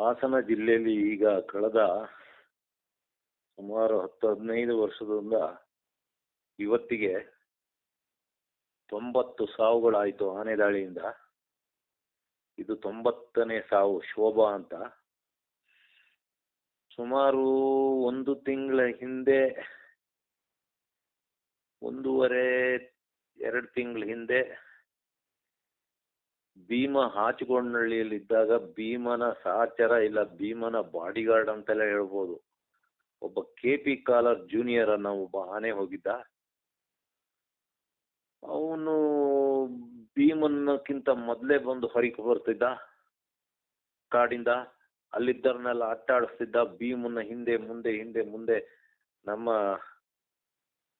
ಹಾಸನ ಜಿಲ್ಲೆಯಲ್ಲಿ ಈಗ ಕಳೆದ ಸುಮಾರು ಹತ್ತು ಹದಿನೈದು ವರ್ಷದಿಂದ ಇವತ್ತಿಗೆ ತೊಂಬತ್ತು ಸಾವುಗಳಾಯಿತು ಆನೆ ದಾಳಿಯಿಂದ. ಇದು ತೊಂಬತ್ತನೇ ಸಾವು, ಶೋಭಾ ಅಂತ. ಸುಮಾರು ಒಂದು ತಿಂಗಳ ಹಿಂದೆ, ಒಂದೂವರೆ, ಎರಡು ತಿಂಗಳ ಹಿಂದೆ ಭೀಮ ಹಾಚಿಗೊಂಡನಹಳ್ಳಿಯಲ್ಲಿದ್ದಾಗ ಭೀಮನ ಸಹಚರ ಇಲ್ಲ, ಭೀಮನ ಬಾಡಿಗಾರ್ಡ್ ಅಂತೆಲ್ಲ ಹೇಳ್ಬೋದು. ಒಬ್ಬ ಕೆ ಪಿ ಕಾಲರ್ ಜೂನಿಯರ್ ಅನ್ನೋ ಒಬ್ಬ ಆನೆ ಹೋಗಿದ್ದ. ಅವನು ಭೀಮನ್ನಕ್ಕಿಂತ ಮೊದಲೇ ಬಂದು ಹೊರಗೆ ಬರ್ತಿದ್ದ. ಕಾಡಿಂದ ಅಲ್ಲಿದ್ದರನ್ನೆಲ್ಲ ಅಟ್ಟಾಡಿಸ್ತಿದ್ದ. ಭೀಮನ್ನ ಹಿಂದೆ, ಮುಂದೆ ಹಿಂದೆ, ಮುಂದೆ ನಮ್ಮ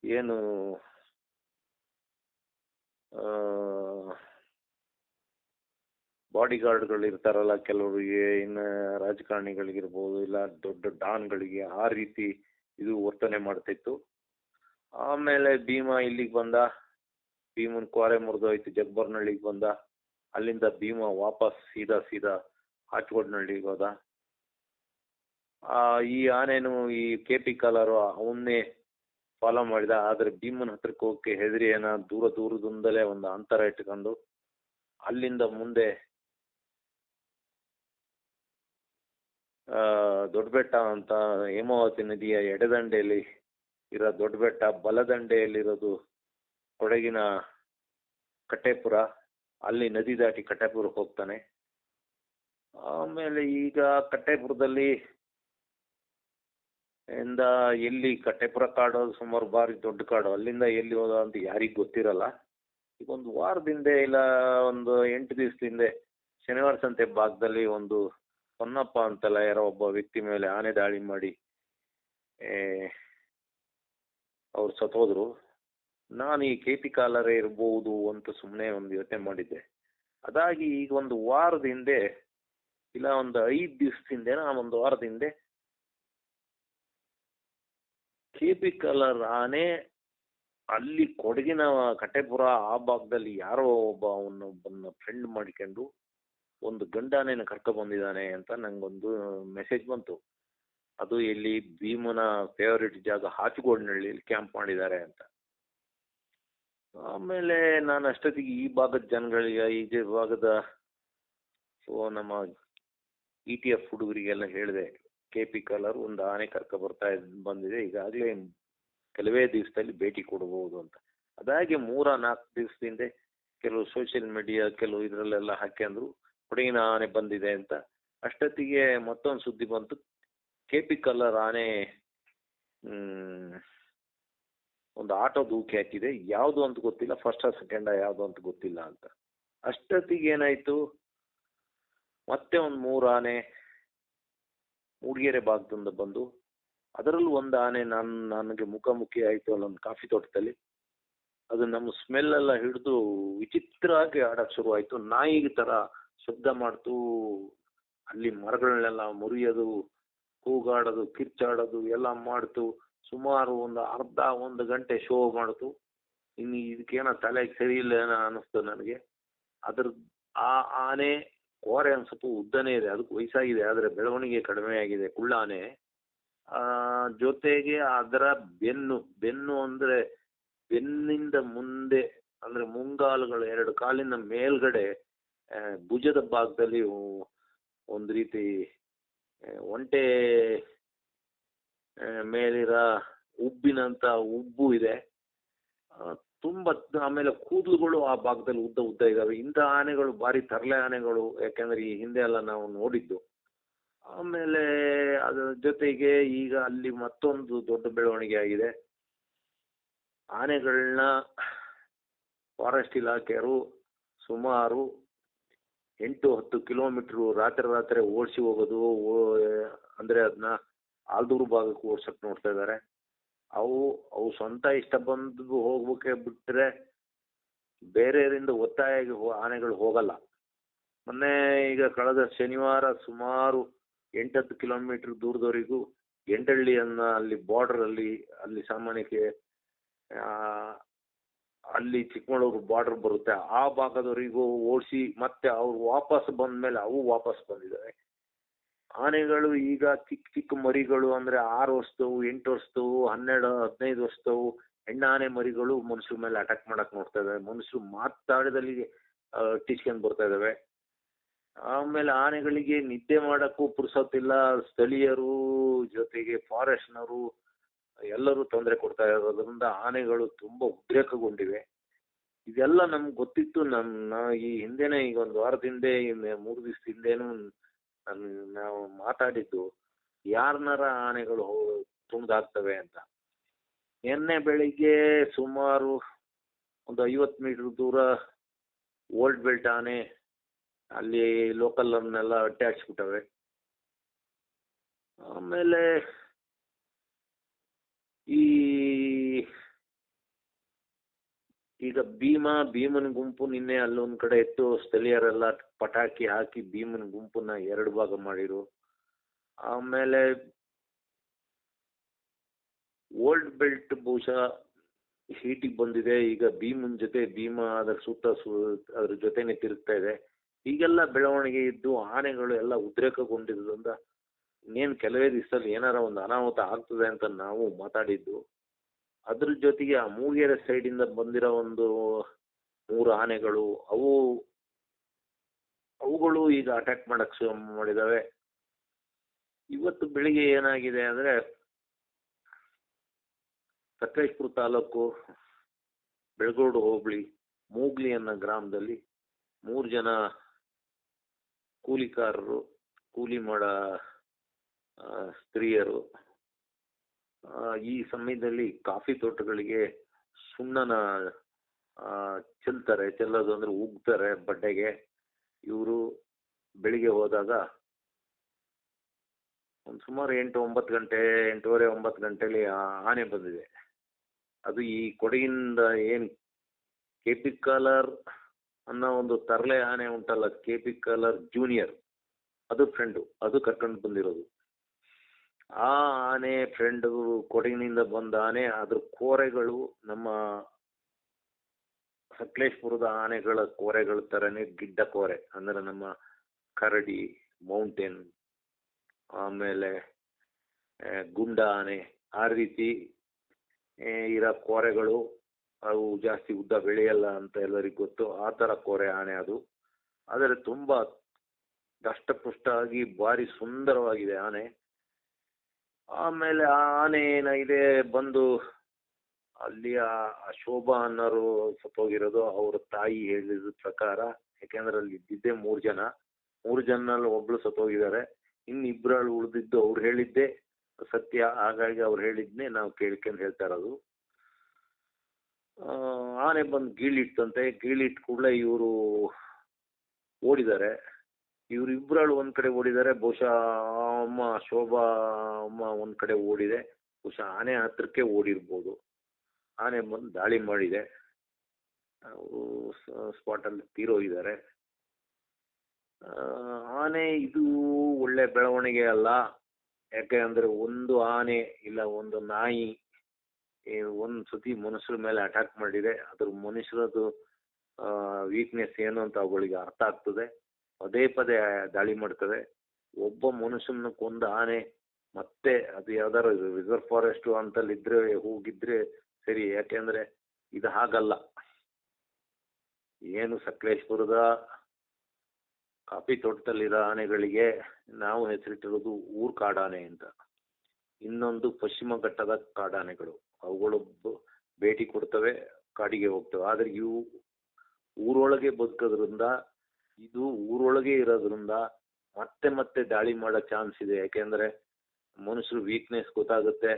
ಏನು ಬಾಡಿಗಾರ್ಡ್ಗಳು ಇರ್ತಾರಲ್ಲ ಕೆಲವರಿಗೆ ಇನ್ನು ರಾಜಕಾರಣಿಗಳಿಗಿರ್ಬೋದು ಇಲ್ಲ ದೊಡ್ಡ ಡಾನ್ಗಳಿಗೆ ಆ ರೀತಿ ಇದು ವರ್ತನೆ ಮಾಡ್ತಿತ್ತು. ಆಮೇಲೆ ಭೀಮ ಇಲ್ಲಿಗೆ ಬಂದ ಭೀಮನ್ ಕ್ವಾರೆ ಮುರಿದೋಯ್ತು ಜಗ್ಬರ್ನಹಳ್ಳಿಗೆ ಬಂದ. ಅಲ್ಲಿಂದ ಭೀಮ ವಾಪಸ್ ಸೀದಾ ಸೀದಾ ಹಾಚ್ಕೊಡ್ನಹಳ್ಳಿಗೆ ಹೋದ. ಆ, ಈ ಆನೆನು ಈ ಕೆ ಪಿ ಕಾಲರು ಅವನ್ನೇ ಫಾಲೋ ಮಾಡಿದ ಆದರೆ ಭೀಮನ ಹತ್ರಕ್ಕೆ ಹೋಗಕ್ಕೆ ಹೆದರಿ ಏನ ದೂರ ದೂರದಿಂದಲೇ ಒಂದು ಅಂತರ ಇಟ್ಕೊಂಡು ಅಲ್ಲಿಂದ ಮುಂದೆ ದೊಡ್ಡಬೆಟ್ಟ ಅಂತ ಹೇಮಾವತಿ ನದಿಯ ಎಡದಂಡೆಯಲ್ಲಿ ಇರೋ ದೊಡ್ಡಬೆಟ್ಟ ಬಲದಂಡೆಯಲ್ಲಿರೋದು ಕೊಡಗಿನ ಕಟ್ಟೆಪುರ. ಅಲ್ಲಿ ನದಿ ದಾಟಿ ಕಟ್ಟೆಪುರಕ್ಕೆ ಹೋಗ್ತಾನೆ. ಆಮೇಲೆ ಈಗ ಕಟ್ಟೆಪುರದಲ್ಲಿ ಇಂದ ಎಲ್ಲಿ ಕಟ್ಟೆಪುರ ಕಾಡು ಸುಮಾರು ಬಾರಿ ದೊಡ್ಡ ಕಾಡು, ಅಲ್ಲಿಂದ ಎಲ್ಲಿ ಹೋದ ಅಂತ ಯಾರಿಗೂ ಗೊತ್ತಿರಲ್ಲ. ಈಗ ಒಂದು ವಾರದಿಂದ ಇಲ್ಲ, ಒಂದು ಎಂಟು ದಿವಸದಿಂದ ಶನಿವಾರ ಸಂತೆ ಭಾಗದಲ್ಲಿ ಒಂದು ಹೊನ್ನಪ್ಪ ಅಂತಲ್ಲ ಯಾರೋ ಒಬ್ಬ ವ್ಯಕ್ತಿ ಮೇಲೆ ಆನೆ ದಾಳಿ ಮಾಡಿ ಅವ್ರು ಸತ್ತೋದ್ರು ನಾನು ಈ ಕೆ ಪಿ ಕಾಲರೇ ಇರ್ಬೋದು ಅಂತ ಸುಮ್ಮನೆ ಒಂದು ಯೋಚನೆ ಮಾಡಿದ್ದೆ. ಅದಾಗಿ ಈಗ ಒಂದು ವಾರದ ಹಿಂದೆ, ಇಲ್ಲ ಒಂದು ಐದು ದಿವಸದಿಂದ ಒಂದು ವಾರದ ಹಿಂದೆ, ಕೆ ಪಿ ಕಾಲರ್ ಆನೆ ಅಲ್ಲಿ ಕೊಡಗಿನ ಕಟ್ಟೆಪುರ ಆ ಭಾಗದಲ್ಲಿ ಯಾರೋ ಒಬ್ಬ ಅವನೊಬ್ಬನ ಫ್ರೆಂಡ್ ಮಾಡಿಕೊಂಡು ಒಂದು ಗಂಡಾನೆನ ಕರ್ಕೊ ಬಂದಿದ್ದಾನೆ ಅಂತ ನಂಗೊಂದು ಮೆಸೇಜ್ ಬಂತು. ಅದು ಎಲ್ಲಿ ಭೀಮನ ಫೇವರಿಟ್ ಜಾಗ ಹಾಚುಗೋಡ್ನಹಳ್ಳಿಯಲ್ಲಿ ಕ್ಯಾಂಪ್ ಮಾಡಿದ್ದಾರೆ ಅಂತ. ಆಮೇಲೆ ನಾನು ಅಷ್ಟೊತ್ತಿಗೆ ಈ ಭಾಗದ ಜನಗಳಿಗೆ, ಈ ಭಾಗದ ಸೊ ನಮ್ಮ ಇ ಟಿ ಎಫ್ ಹುಡುಗರಿಗೆಲ್ಲ ಹೇಳಿದೆ. ಕೆ ಪಿ ಕಲರ್ ಒಂದು ಆನೆ ಕರ್ಕ ಬರ್ತಾ ಬಂದಿದೆ. ಈಗಾಗಲೇ ಕೆಲವೇ ದಿವಸದಲ್ಲಿ ಭೇಟಿ ಕೊಡಬಹುದು ಅಂತ. ಅದಾಗಿ ಮೂರ ನಾಲ್ಕು ದಿವಸದಿಂದ ಕೆಲವು ಸೋಷಿಯಲ್ ಮೀಡಿಯಾ ಕೆಲವು ಇದರಲ್ಲೆಲ್ಲ ಹಾಕ್ಯಂದ್ರು ಕೊಡಗಿನ ಆನೆ ಬಂದಿದೆ ಅಂತ. ಅಷ್ಟೊತ್ತಿಗೆ ಮತ್ತೊಂದು ಸುದ್ದಿ ಬಂತು. ಕೆ ಪಿ ಕಲ್ಲರ್ ಆನೆ ಒಂದು ಆಟೋ ದೂಕಿ ಹಾಕಿದೆ. ಯಾವುದು ಅಂತ ಗೊತ್ತಿಲ್ಲ. ಫಸ್ಟ್ ಸೆಕೆಂಡ ಯಾವುದು ಅಂತ ಗೊತ್ತಿಲ್ಲ ಅಂತ. ಅಷ್ಟೊತ್ತಿಗೆ ಏನಾಯ್ತು? ಮತ್ತೆ ಒಂದು ಮೂರು ಆನೆ ಮೂಡಿಗೆರೆ ಭಾಗದಿಂದ ಬಂದು, ಅದರಲ್ಲೂ ಒಂದು ಆನೆ ನಾನು, ನನಗೆ ಮುಖಾಮುಖಿ ಆಯಿತು ಅಲ್ಲೊಂದು ಕಾಫಿ ತೋಟದಲ್ಲಿ. ಅದು ನಮ್ಮ ಸ್ಮೆಲ್ ಎಲ್ಲ ಹಿಡಿದು ವಿಚಿತ್ರವಾಗಿ ಆಡಕ್ಕೆ ಶುರುವಾಯಿತು. ನಾಯಿ ಥರ ಶಬ್ದ ಮಾಡ್ತು, ಅಲ್ಲಿ ಮರಗಳನ್ನೆಲ್ಲ ಮುರಿಯೋದು, ಕೂಗಾಡೋದು, ಕಿರ್ಚಾಡೋದು, ಎಲ್ಲ ಮಾಡ್ತು, ಸುಮಾರು ಒಂದು ಅರ್ಧ ಒಂದು ಗಂಟೆ ಶೋ ಮಾಡ್ತು, ಇನ್ನು ಇದಕ್ಕೇನೋ ತಲೆಗೆ ಸರಿ ಇಲ್ಲ ನನಗೆ. ಅದ್ರ ಆ ಆನೆ ಕೋರೆ ಒಂದು ಉದ್ದನೇ ಇದೆ, ಅದಕ್ಕೆ ವಯಸ್ಸಾಗಿದೆ, ಆದರೆ ಬೆಳವಣಿಗೆ ಕಡಿಮೆ ಆಗಿದೆ ಕುಳ್ಳಾನೆ ಜೊತೆಗೆ ಅದರ ಬೆನ್ನು ಬೆನ್ನು ಅಂದರೆ ಬೆನ್ನಿಂದ ಮುಂದೆ, ಅಂದರೆ ಮುಂಗಾಲುಗಳು ಎರಡು ಕಾಲಿನ ಮೇಲ್ಗಡೆ ಭುಜದ ಭಾಗದಲ್ಲಿ ಒಂದ್ ರೀತಿ ಒಂಟೆ ಮೇಲಿರ ಉಬ್ಬಿನಂತ ಉಬ್ಬು ಇದೆ. ತುಂಬಾ ತುಂಬ ಆಮೇಲೆ ಕೂದಲುಗಳು ಆ ಭಾಗದಲ್ಲಿ ಉದ್ದ ಉದ್ದ ಇದ್ದಾವೆ ಇಂಥ ಆನೆಗಳು ಭಾರಿ ತರಲೆ ಆನೆಗಳು, ಯಾಕೆಂದ್ರೆ ಈ ಹಿಂದೆ ಎಲ್ಲ ನಾವು ನೋಡಿದ್ದು. ಆಮೇಲೆ ಅದರ ಜೊತೆಗೆ ಈಗ ಅಲ್ಲಿ ಮತ್ತೊಂದು ದೊಡ್ಡ ಬೆಳವಣಿಗೆ ಆಗಿದೆ. ಆನೆಗಳನ್ನ ಫಾರೆಸ್ಟ್ ಇಲಾಖೆಯವರು ಸುಮಾರು ಎಂಟು ಹತ್ತು ಕಿಲೋಮೀಟ್ರು ರಾತ್ರಿ ರಾತ್ರಿ ಓಡಿಸಿ ಹೋಗೋದು ಅಂದ್ರೆ ಅದನ್ನ ಆಲ್ದೂರು ಭಾಗಕ್ಕೆ ಓಡ್ಸಕ್ ನೋಡ್ತಾ ಇದ್ದಾರೆ ಅವು ಅವು ಸ್ವಂತ ಇಷ್ಟ ಬಂದು ಹೋಗ್ಬೇಕೆ ಬಿಟ್ರೆ ಬೇರೆಯವರಿಂದ ಒತ್ತಾಯ ಆನೆಗಳು ಹೋಗಲ್ಲ. ಮೊನ್ನೆ ಈಗ ಕಳೆದ ಶನಿವಾರ ಸುಮಾರು ಎಂಟತ್ತು ಕಿಲೋಮೀಟರ್ ದೂರದವರೆಗೂ ಎಂಟಳ್ಳಿಯನ್ನ ಅಲ್ಲಿ ಬಾರ್ಡರ್ ಅಲ್ಲಿ ಅಲ್ಲಿ ಸಾಮಾನ್ಯಕ್ಕೆ ಅಲ್ಲಿ ಚಿಕ್ಕಮಗಳೂರು ಬಾರ್ಡರ್ ಬರುತ್ತೆ. ಆ ಭಾಗದವರಿಗೂ ಓಡಿಸಿ ಮತ್ತೆ ಅವ್ರು ವಾಪಸ್ ಬಂದ ಮೇಲೆ ಅವು ವಾಪಸ್ ಬಂದಿದ್ದಾವೆ ಆನೆಗಳು ಈಗ ಚಿಕ್ಕ ಚಿಕ್ಕ ಮರಿಗಳು ಅಂದ್ರೆ ಆರು ವರ್ಷದವು, ಎಂಟು ವರ್ಷದವು, ಹನ್ನೆರಡು, ಹದಿನೈದು ವರ್ಷದವು ಹೆಣ್ಣಾನೆ ಮರಿಗಳು ಮನುಷ್ಯರ ಮೇಲೆ ಅಟ್ಯಾಕ್ ಮಾಡಕ್ ನೋಡ್ತಾ ಇದಾವೆ. ಮನುಷ್ಯರು ಮಾತಾಡದಲ್ಲಿ ಟೀಚ್ಕೊಂಡ್ ಬರ್ತಾ ಇದಾವೆ. ಆಮೇಲೆ ಆನೆಗಳಿಗೆ ನಿದ್ದೆ ಮಾಡಕ್ಕೂ ಪುರ್ಸೊತ್ತಿಲ್ಲ. ಸ್ಥಳೀಯರು ಜೊತೆಗೆ ಫಾರೆಸ್ಟ್ನವರು ಎಲ್ಲರೂ ತೊಂದರೆ ಕೊಡ್ತಾ ಇರೋದ್ರಿಂದ ಆನೆಗಳು ತುಂಬಾ ಉದ್ರೇಕಗೊಂಡಿವೆ. ಇದೆಲ್ಲ ನಮ್ಗೆ ಗೊತ್ತಿತ್ತು. ನನ್ನ ಈ ಹಿಂದೆನೆ ಈಗ ಒಂದು ವಾರದ ಹಿಂದೆ ಮೂರು ದಿವಸ ಹಿಂದೆನೂ ನನ್ ನಾವು ಮಾತಾಡಿದ್ದು ಯಾರನ್ನಾರ ಆನೆಗಳು ತುಣಿದಾಕ್ತವೆ ಅಂತ. ನಿನ್ನೆ ಬೆಳಿಗ್ಗೆ ಸುಮಾರು ಒಂದು ಐವತ್ತು ಮೀಟರ್ ದೂರ ಓಲ್ಡ್ ಬೆಲ್ಟ್ ಆನೆ ಅಲ್ಲಿ ಲೋಕಲ್ ಅನ್ನೆಲ್ಲ ಅಟ್ಟೆ ಹಾಕ್ಸ್ಬಿಟ್ಟವೆ ಆಮೇಲೆ ಈ ಈಗ ಭೀಮ, ಭೀಮನ ಗುಂಪು ನಿನ್ನೆ ಅಲ್ಲೊಂದ್ ಕಡೆ ಎತ್ತು ಸ್ಥಳೀಯರೆಲ್ಲ ಪಟಾಕಿ ಹಾಕಿ ಭೀಮನ ಗುಂಪನ್ನ ಎರಡು ಭಾಗ ಮಾಡಿರು. ಆಮೇಲೆ ಓಲ್ಡ್ ಬೆಲ್ಟ್ ಬಹುಶಃ ಹೀಟಿಗೆ ಬಂದಿದೆ. ಈಗ ಭೀಮನ್ ಜೊತೆ ಭೀಮ ಅದರ ಸುತ್ತ ಸು ಅದ್ರ ಜೊತೆನೆ ತಿರುಗ್ತಾ ಇದೆ. ಈಗೆಲ್ಲ ಬೆಳವಣಿಗೆ ಇದ್ದು ಆನೆಗಳು ಎಲ್ಲ ಉದ್ರೇಕಗೊಂಡಿದ್ರಿಂದ ಇನ್ನೇನು ಕೆಲವೇ ದಿವಸದಲ್ಲಿ ಏನಾರ ಒಂದು ಅನಾಹುತ ಆಗ್ತದೆ ಅಂತ ನಾವು ಮಾತಾಡಿದ್ದು, ಅದ್ರ ಜೊತೆಗೆ ಆ ಮೂಗೇರ ಸೈಡಿಂದ ಬಂದಿರೋ ಒಂದು ಮೂರು ಆನೆಗಳು, ಅವು, ಅವುಗಳು ಈಗ ಅಟ್ಯಾಕ್ ಮಾಡಕ್ ಶುರು ಮಾಡಿದಾವೆ. ಇವತ್ತು ಬೆಳಿಗ್ಗೆ ಏನಾಗಿದೆ ಅಂದ್ರೆ, ಸಕಲೇಶ್ಪುರ ತಾಲೂಕು ಬೆಳಗೋಡು ಹೋಬಳಿ, ಮೂಗ್ಲಿ ಅನ್ನೋ ಗ್ರಾಮದಲ್ಲಿ ಮೂರು ಜನ ಕೂಲಿಕಾರರು, ಕೂಲಿ ಮಾಡ ಸ್ತ್ರೀಯರು ಈ ಸಮಯದಲ್ಲಿ ಕಾಫಿ ತೋಟಗಳಿಗೆ ಸುಣ್ಣನ ಚೆಲ್ತಾರೆ. ಚೆಲ್ಲೋದು ಅಂದ್ರೆ ಉಗ್ತಾರೆ ಬಡ್ಡೆಗೆ ಇವರು ಬೆಳಿಗ್ಗೆ ಹೋದಾಗ ಒಂದು ಸುಮಾರು ಎಂಟು, ಒಂಬತ್ತು ಗಂಟೆ, ಎಂಟೂವರೆ, ಒಂಬತ್ತು ಗಂಟೆಲಿ ಆನೆ ಬಂದಿದೆ. ಅದು ಈ ಕೊಡಗಿನಿಂದ ಏನು ಕೆಪಿ ಕಾಲರ್ ಅನ್ನೋ ಒಂದು ತರಲೆ ಆನೆ ಉಂಟಲ್ಲ ಕೆಪಿ ಕಾಲರ್ ಜೂನಿಯರ್ ಅದು ಫ್ರೆಂಡು ಅದು ಕರ್ಕೊಂಡು ಬಂದಿರೋದು. ಆ ಆನೆ ಫ್ರೆಂಡ್ ಕೊಡಗಿನಿಂದ ಬಂದ ಆನೆ, ಅದ್ರ ಕೋರೆಗಳು ನಮ್ಮ ಸಕಲೇಶ್ಪುರದ ಆನೆಗಳ ಕೋರೆಗಳ ಥರನೇ ಗಿಡ್ಡ ಕೋರೆ. ಅಂದ್ರೆ ನಮ್ಮ ಕರಡಿ ಮೌಂಟೇನ್ ಆಮೇಲೆ ಗುಂಡ ಆನೆ, ಆ ರೀತಿ ಇರೋ ಕೋರೆಗಳು, ಅವು ಜಾಸ್ತಿ ಉದ್ದ ಬೆಳೆಯಲ್ಲ ಅಂತ ಎಲ್ಲರಿಗೂ ಗೊತ್ತು. ಆ ಥರ ಕೋರೆ ಆನೆ ಅದು. ಆದರೆ ತುಂಬ ದಷ್ಟಪುಷ್ಟವಾಗಿ ಭಾರಿ ಸುಂದರವಾಗಿದೆ ಆನೆ. ಆಮೇಲೆ ಆ ಆನೆ ಏನಾಗಿದೆ, ಬಂದು ಅಲ್ಲಿ ಆ ಶೋಭಾ ಅನ್ನೋರು ಸತ್ತೋಗಿರೋದು ಅವ್ರ ತಾಯಿ ಹೇಳಿದ ಪ್ರಕಾರ, ಯಾಕೆಂದ್ರೆ ಅಲ್ಲಿ ಇದ್ದಿದ್ದೆ ಮೂರು ಜನ. ಮೂರು ಜನಲ್ಲಿ ಒಬ್ಳು ಸತ್ತೋಗಿದ್ದಾರೆ ಇನ್ನು ಇಬ್ಬರಲ್ಲಿ ಉಳಿದಿದ್ದು ಅವ್ರು ಹೇಳಿದ್ದೆ. ಸತ್ಯ, ಹಾಗಾಗಿ ಅವ್ರು ಹೇಳಿದ್ನೇ ನಾವು ಕೇಳ್ಕೊಂಡು ಹೇಳ್ತಾ ಇರೋದು. ಆನೆ ಬಂದು ಗೀಳಿಟ್ಟಂತೆ ಗೀಳಿಟ್ಟು ಕೂಡಲೇ ಇವರು ಓಡಿದ್ದಾರೆ. ಇವ್ರು ಇಬ್ಬರಲ್ಲಿ ಒಂದ್ ಕಡೆ ಓಡಿದ್ದಾರೆ ಬಹುಶಃ ಅಮ್ಮ ಶೋಭಾ ಅಮ್ಮ ಒಂದ್ ಕಡೆ ಓಡಿದೆ, ಬಹುಶಃ ಆನೆ ಹತ್ರಕ್ಕೆ ಓಡಿರ್ಬೋದು. ಆನೆ ಬಂದು ದಾಳಿ ಮಾಡಿದೆ. ಅವರು ಸ್ಪಾಟಲ್ಲಿ ತೀರೋಗಿದ್ದಾರೆ ಆನೆ ಇದು ಒಳ್ಳೆ ಬೆಳವಣಿಗೆ ಅಲ್ಲ. ಯಾಕೆ ಅಂದ್ರೆ ಒಂದು ಆನೆ ಇಲ್ಲ, ಒಂದು ನಾಯಿ ಒಂದು ಸತಿ ಮನುಷ್ಯರ ಮೇಲೆ ಅಟ್ಯಾಕ್ ಮಾಡಿದೆ. ಅದ್ರ ಮನುಷ್ಯರದು ವೀಕ್ನೆಸ್ ಏನು ಅಂತ ಅವುಗಳಿಗೆ ಅರ್ಥ ಆಗ್ತದೆ. ಪದೇ ಪದೇ ದಾಳಿ ಮಾಡ್ತವೆ ಒಬ್ಬ ಮನುಷ್ಯನ ಕೊಂದ ಆನೆ, ಮತ್ತೆ ಅದು ಯಾವ್ದಾರು ರಿಸರ್ವ್ ಫಾರೆಸ್ಟ್ ಅಂತಲ್ಲಿದ್ರೆ ಹೋಗಿದ್ರೆ ಸರಿ, ಯಾಕೆಂದ್ರೆ ಇದು ಹಾಗಲ್ಲ. ಏನು ಸಕಲೇಶ್ಪುರದ ಕಾಫಿ ತೋಟದಲ್ಲಿರೋ ಆನೆಗಳಿಗೆ ನಾವು ಹೆಸರಿಟ್ಟಿರೋದು ಊರ್ ಕಾಡಾನೆ ಅಂತ. ಇನ್ನೊಂದು ಪಶ್ಚಿಮ ಘಟ್ಟದ ಕಾಡಾನೆಗಳು. ಅವುಗಳು ಭೇಟಿ ಕೊಡ್ತವೆ, ಕಾಡಿಗೆ ಹೋಗ್ತವೆ. ಆದ್ರೆ ಇವು ಊರೊಳಗೆ ಬದುಕೋದ್ರಿಂದ ಇದು ಊರೊಳಗೆ ಇರೋದ್ರಿಂದ ಮತ್ತೆ ಮತ್ತೆ ದಾಳಿ ಮಾಡೋ ಚಾನ್ಸ್ ಇದೆ. ಯಾಕೆಂದ್ರೆ ಮನುಷ್ಯರ ವೀಕ್ನೆಸ್ ಗೊತ್ತಾಗುತ್ತೆ.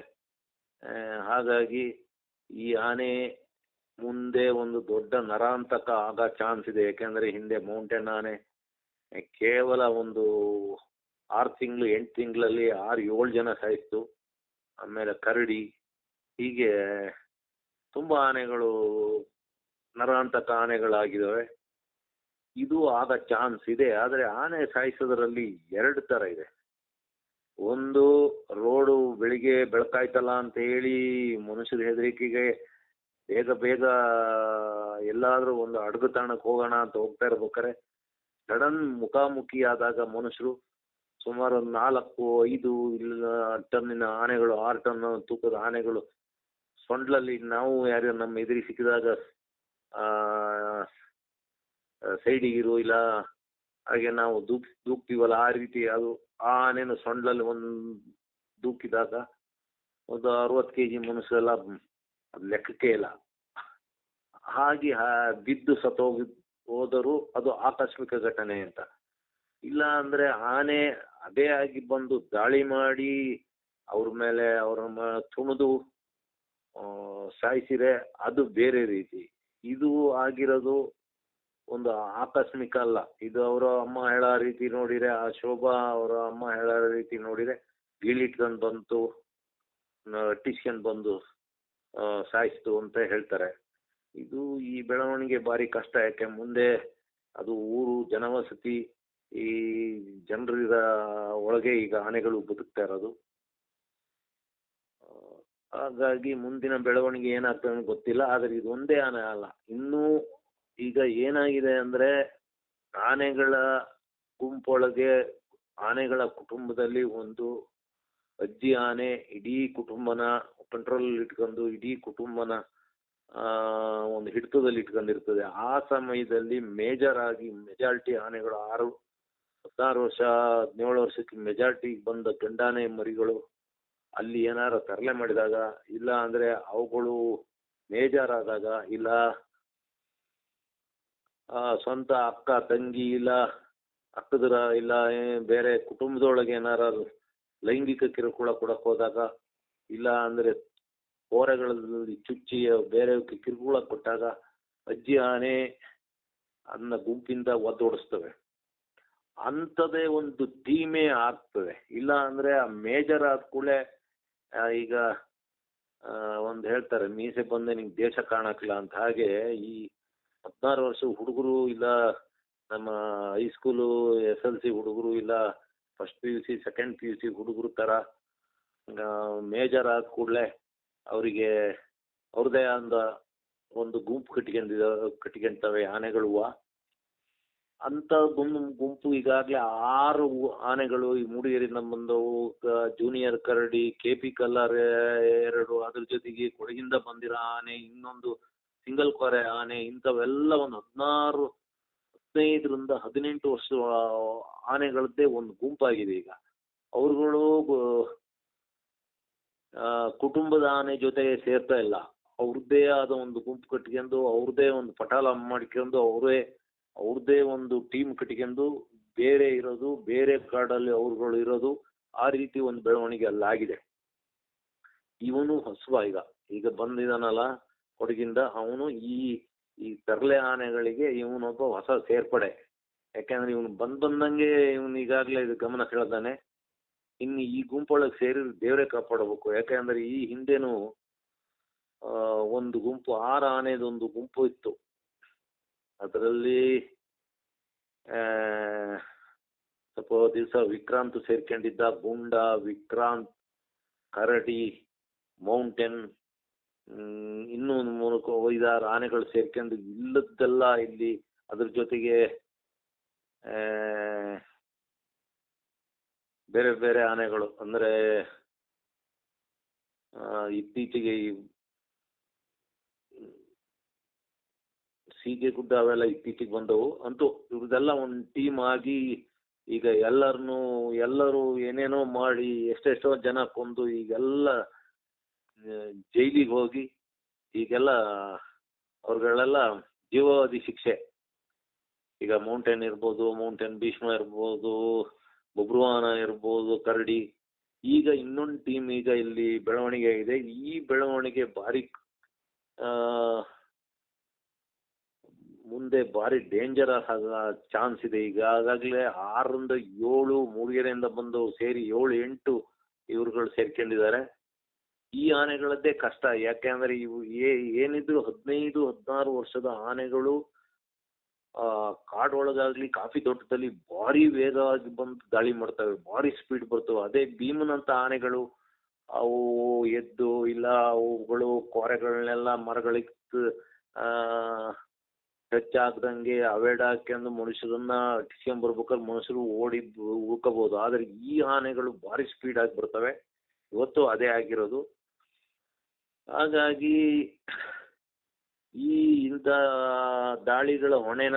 ಹಾಗಾಗಿ ಈ ಆನೆ ಮುಂದೆ ಒಂದು ದೊಡ್ಡ ನರಾಂತಕ ಆಗೋ ಚಾನ್ಸ್ ಇದೆ. ಯಾಕೆಂದ್ರೆ ಹಿಂದೆ ಮೌಂಟೇನ್ ಆನೆ, ಕೇವಲ ಒಂದು ಆರು ತಿಂಗಳು, ಎಂಟು ತಿಂಗಳಲ್ಲಿ ಆರು, ಏಳು ಜನ ಸಾಯಿಸ್ತು. ಆಮೇಲೆ ಕರಡಿ, ಹೀಗೆ ತುಂಬ ಆನೆಗಳು ನರಾಂತಕ ಆನೆಗಳಾಗಿದ್ದಾವೆ. ಇದು ಆದ ಚಾನ್ಸ್ ಇದೆ. ಆದರೆ ಆನೆ ಸಾಯಿಸೋದ್ರಲ್ಲಿ ಎರಡು ತರ ಇದೆ. ಒಂದು, ರೋಡು ಬೆಳಿಗ್ಗೆ ಬೆಳಕಾಯ್ತಲ್ಲ ಅಂತ ಹೇಳಿ ಮನುಷ್ಯರ ಹೆದರಿಕೆಗೆ ಬೇಗ ಬೇಗ ಎಲ್ಲಾದ್ರೂ ಒಂದು ಅಡುಗೆ ತಾಣಕ್ಕೆ ಹೋಗೋಣ ಅಂತ ಹೋಗ್ತಾ ಇರ್ಬೇಕಾರೆ ಸಡನ್ ಮುಖಾಮುಖಿ ಆದಾಗ ಮನುಷ್ಯರು ಸುಮಾರು ನಾಲ್ಕು, ಐದು ಇಲ್ಲ ಟನ್ನಿನ ಆನೆಗಳು, ಆರು ಟನ್ ತೂಕದ ಆನೆಗಳು ಸೊಂಡ್ಲಲ್ಲಿ ನಾವು ಯಾರ್ಯಾರು ನಮ್ಮ ಎದುರಿಗೆ ಸಿಕ್ಕಿದಾಗ ಸೈಡಿಗಿರು ಇಲ್ಲ, ಹಾಗೆ ನಾವು ದೂಕ್, ದೂಕ್ತೀವಲ್ಲ ಆ ರೀತಿ ಅದು ಆನೆನ ಸೊಂಡಲಲ್ಲಿ ಒಂದು ದೂಕಿದಾಗ ಒಂದು ಅರವತ್ತು ಕೆ ಜಿ ಮನುಷ್ಯರೆಲ್ಲ ಅದು ಲೆಕ್ಕಕ್ಕೆ ಇಲ್ಲ. ಹಾಗೆ ಬಿದ್ದು ಸತ್ತೋಗಿ ಹೋದರೂ ಅದು ಆಕಸ್ಮಿಕ ಘಟನೆ ಅಂತ. ಇಲ್ಲ ಅಂದ್ರೆ ಆನೆ ಅದೇ ಆಗಿ ಬಂದು ದಾಳಿ ಮಾಡಿ ಅವ್ರ ಮೇಲೆ ಅವ್ರ ತುಣಿದು ಸಾಯಿಸಿರೆ ಅದು ಬೇರೆ ರೀತಿ. ಇದು ಆಗಿರೋದು ಒಂದು ಆಕಸ್ಮಿಕ ಅಲ್ಲ. ಇದು ಅವರ ಅಮ್ಮ ಹೇಳೋ ರೀತಿ ನೋಡಿದ್ರೆ, ಆ ಶೋಭಾ ಅವರ ಅಮ್ಮ ಹೇಳೋ ರೀತಿ ನೋಡಿದ್ರೆ, ಗೀಳಿಟ್ಕೊಂಡು ಬಂತು ಟಿಸ್ಕೊಂಡು ಬಂದು ಸಾಯಿಸ್ತು ಅಂತ ಹೇಳ್ತಾರೆ. ಇದು ಈ ಬೆಳವಣಿಗೆ ಭಾರಿ ಕಷ್ಟ, ಯಾಕೆ ಮುಂದೆ ಅದು ಊರು, ಜನವಸತಿ, ಈ ಜನರ ಒಳಗೆ ಈಗ ಆನೆಗಳು ಬದುಕ್ತಾ ಇರೋದು. ಹಾಗಾಗಿ ಮುಂದಿನ ಬೆಳವಣಿಗೆ ಏನಾಗ್ತದೆ ಗೊತ್ತಿಲ್ಲ, ಆದರೆ ಇದು ಒಂದೇ ಆನೆ ಅಲ್ಲ. ಇನ್ನೂ ಈಗ ಏನಾಗಿದೆ ಅಂದ್ರೆ ಆನೆಗಳ ಗುಂಪೊಳಗೆ ಆನೆಗಳ ಕುಟುಂಬದಲ್ಲಿ ಒಂದು ಅಜ್ಜಿ ಆನೆ, ಇಡೀ ಕುಟುಂಬನ ಕಂಟ್ರೋಲ್ ಇಟ್ಕೊಂಡು, ಇಡೀ ಕುಟುಂಬನ ಒಂದು ಹಿಡಿತದಲ್ಲಿ ಇಟ್ಕೊಂಡಿರ್ತದೆ. ಆ ಸಮಯದಲ್ಲಿ ಮೇಜರ್ ಆಗಿ ಮೆಜಾರಿಟಿ ಆನೆಗಳು ಆರು, ಹದಿನಾರು ವರ್ಷ, ಹದಿನೇಳು ವರ್ಷಕ್ಕೆ ಮೆಜಾರಿಟಿಗೆ ಬಂದ ಗಂಡಾನೆ ಮರಿಗಳು ಅಲ್ಲಿ ಏನಾರ ತರಲೆ ಮಾಡಿದಾಗ, ಇಲ್ಲ ಅಂದ್ರೆ ಅವುಗಳು ಮೇಜರ್ ಆದಾಗ, ಇಲ್ಲ ಸ್ವಂತ ಅಕ್ಕ, ತಂಗಿ ಇಲ್ಲ, ಅಕ್ಕದರ ಇಲ್ಲ ಬೇರೆ ಕುಟುಂಬದೊಳಗೆ ಏನಾರ ಲೈಂಗಿಕ ಕಿರುಕುಳ ಕೊಡಕ್ ಹೋದಾಗ, ಇಲ್ಲ ಅಂದ್ರೆ ಕೋರೆಗಳಲ್ಲಿ ಚುಚ್ಚಿ, ಬೇರೆ ಕಿರುಕುಳ ಕೊಟ್ಟಾಗ ಅಜ್ಜಿ, ಆನೆ ಅನ್ನ ಗುಂಪಿಂದ ಒದ್ದೋಡಿಸ್ತವೆ. ಅಂಥದ್ದೇ ಒಂದು ಟೀಮೇ ಆಗ್ತದೆ. ಇಲ್ಲ ಅಂದ್ರೆ ಆ ಮೇಜರ್ ಆದ ಕೂಡಲೇ ಈಗ ಒಂದು ಹೇಳ್ತಾರೆ, ಮೀಸೆ ಬಂದೆ ನಿಂಗೆ ದೇಶ ಕಾಣಕ್ಕಿಲ್ಲ ಅಂತ. ಹಾಗೆ ಈ ಹದಿನಾರು ವರ್ಷ ಹುಡುಗರು ಇಲ್ಲ, ನಮ್ಮ ಹೈಸ್ಕೂಲು ಎಸ್ ಎಲ್ ಸಿ ಹುಡುಗರು ಇಲ್ಲ first P U C second P U C ಹುಡುಗರು ಥರ ಮೇಜರ್ ಆದ ಕೂಡಲೇ ಅವರಿಗೆ ಅವ್ರದ್ದೇ ಆದ ಒಂದು ಗುಂಪು ಕಟ್ಕೊಂಡಿದ ಕಟ್ಕೊಂತವೆ ಆನೆಗಳು ಅಂತ ಗುಂಪು ಗುಂಪು ಈಗಾಗಲೇ ಆರು ಆನೆಗಳು, ಈ ಮೂಡಿಗೆರೆಯಿಂದ ಬಂದವು ಜೂನಿಯರ್ ಕರಡಿ ಕೆ ಪಿ ಕಲ್ಲರ್ ಎರಡು, ಅದ್ರ ಜೊತೆಗೆ ಕೊಡಗಿಂದ ಬಂದಿರೋ ಆನೆ ಇನ್ನೊಂದು ಸಿಂಗಲ್ ಕೊರೆ, ಆನೆ ಇಂಥವೆಲ್ಲ ಒಂದು ಹದಿನಾರು, ಹದಿನೈದರಿಂದ ಹದಿನೆಂಟು ವರ್ಷ ಆನೆಗಳದ್ದೇ ಒಂದು ಗುಂಪಾಗಿದೆ ಈಗ. ಅವ್ರುಗಳು ಕುಟುಂಬದ ಆನೆ ಜೊತೆ ಸೇರ್ತಾ ಇಲ್ಲ. ಅವ್ರದ್ದೇ ಆದ ಒಂದು ಗುಂಪು ಕಟ್ಕೊಂಡು ಅವ್ರದ್ದೇ ಒಂದು ಪಟಾಲ ಮಾಡ್ಕೊಂಡು, ಅವರೇ, ಅವ್ರದ್ದೇ ಒಂದು ಟೀಮ್ ಕಟ್ಕೊಂಡು ಬೇರೆ ಇರೋದು, ಬೇರೆ ಕಾಡಲ್ಲಿ ಅವ್ರುಗಳು ಇರೋದು, ಆ ರೀತಿ ಒಂದು ಬೆಳವಣಿಗೆ ಅಲ್ಲಾಗಿದೆ. ಇವನು ಹಸುವ ಈಗ. ಈಗ ಬಂದಿದಾನಲ್ಲ ಕೊಡಗಿಂದ ಅವನು ಈ ಈ ತರಲೆ ಆನೆಗಳಿಗೆ ಇವನೊಬ್ಬ ಹೊಸ ಸೇರ್ಪಡೆ. ಯಾಕೆಂದ್ರೆ ಇವನು ಬಂದ್ ಬಂದಂಗೆ ಇವನು ಈಗಾಗಲೇ ಇದು ಗಮನ ಸೆಳೆದಾನೆ. ಇನ್ನು ಈ ಗುಂಪೊಳಗೆ ಸೇರಿ ದೇವರೇ ಕಾಪಾಡಬೇಕು. ಯಾಕೆಂದ್ರೆ ಈ ಹಿಂದೆನೂ ಒಂದು ಗುಂಪು, ಆರು ಆನೆದೊಂದು ಗುಂಪು ಇತ್ತು. ಅದರಲ್ಲಿ ಸ್ವಲ್ಪ ದಿವಸ ವಿಕ್ರಾಂತ್ ಸೇರ್ಕೊಂಡಿದ್ದ ಗುಂಡ, ವಿಕ್ರಾಂತ್, ಕರಡಿ, ಮೌಂಟೇನ್ ಇನ್ನೂ ಒಂದು ಐದಾರು ಆನೆಗಳು ಸೇರ್ಕೊಂಡು ಇಲ್ಲದ್ದೆಲ್ಲ ಇಲ್ಲಿ ಅದ್ರ ಜೊತೆಗೆ ಆ, ಬೇರೆ ಬೇರೆ ಆನೆಗಳು ಅಂದ್ರೆ ಇತ್ತೀಚೆಗೆ ಈ ಸೀಗೆ ಗುಡ್ಡ ಅವೆಲ್ಲ ಇತ್ತೀಚೆಗೆ ಬಂದವು. ಅಂತೂ ಇವ್ರದೆಲ್ಲ ಒಂದು ಟೀಮ್ ಆಗಿ ಈಗ ಎಲ್ಲರನ್ನೂ ಎಲ್ಲರೂ ಏನೇನೋ ಮಾಡಿ ಎಷ್ಟೆಷ್ಟೋ ಜನ ಕೊಂದು ಈಗೆಲ್ಲ ಜೈಲಿಗೆ ಹೋಗಿ ಈಗೆಲ್ಲ ಅವ್ರುಗಳೆಲ್ಲ ಜೀವಾವಧಿ ಶಿಕ್ಷೆ. ಈಗ ಮೌಂಟೇನ್ ಇರ್ಬೋದು, ಮೌಂಟೇನ್ ಭೀಷ್ಮ ಇರ್ಬೋದು ಬಬ್ರುವಾನ ಇರ್ಬೋದು, ಕರಡಿ. ಈಗ ಇನ್ನೊಂದು ಟೀಮ್ ಈಗ ಇಲ್ಲಿ ಬೆಳವಣಿಗೆ ಆಗಿದೆ. ಈ ಬೆಳವಣಿಗೆ ಭಾರಿ ಮುಂದೆ ಭಾರಿ ಡೇಂಜರ್ ಆಗ ಚಾನ್ಸ್ ಇದೆ. ಈಗ ಆಗಾಗಲೇ ಆರರಿಂದ ಏಳು ಮೂಡಿಗೆರೆಯಿಂದ ಬಂದು ಸೇರಿ ಏಳು ಎಂಟು ಇವ್ರುಗಳು ಸೇರ್ಕೊಂಡಿದ್ದಾರೆ. ಈ ಆನೆಗಳದ್ದೇ ಕಷ್ಟ. ಯಾಕೆಂದ್ರೆ ಇವು ಏನಿದ್ರು ಹದಿನೈದು, ಹದಿನಾರು ವರ್ಷದ ಆನೆಗಳು, ಆ, ಕಾಡೊಳಗಾಗ್ಲಿ ಕಾಫಿ ತೋಟದಲ್ಲಿ ಭಾರಿ ವೇಗವಾಗಿ ಬಂದು ದಾಳಿ ಮಾಡ್ತವೆ. ಭಾರಿ ಸ್ಪೀಡ್ ಬರ್ತವೆ. ಅದೇ ಭೀಮನಂತ ಆನೆಗಳು, ಅವು ಎದ್ದು ಇಲ್ಲ, ಅವುಗಳು ಕೊರೆಗಳನ್ನೆಲ್ಲ ಮರಗಳಿಗೆ ಟಚ್ ಆಗ್ದಂಗೆ ಅವೇಡ ಹಾಕ್ಯಂಡು ಮನುಷ್ಯರನ್ನ ಬರ್ಬೇಕಾದ್ರೆ ಮನುಷ್ಯರು ಓಡಿ ಉಳ್ಕೋಬಹುದು ಆದರೆ ಈ ಆನೆಗಳು ಭಾರಿ ಸ್ಪೀಡ್ ಆಗಿ ಬರ್ತವೆ. ಇವತ್ತು ಅದೇ ಆಗಿರೋದು. ಹಾಗಾಗಿ ಈ ಇಂಥ ದಾಳಿಗಳ ಹೊಣೆನ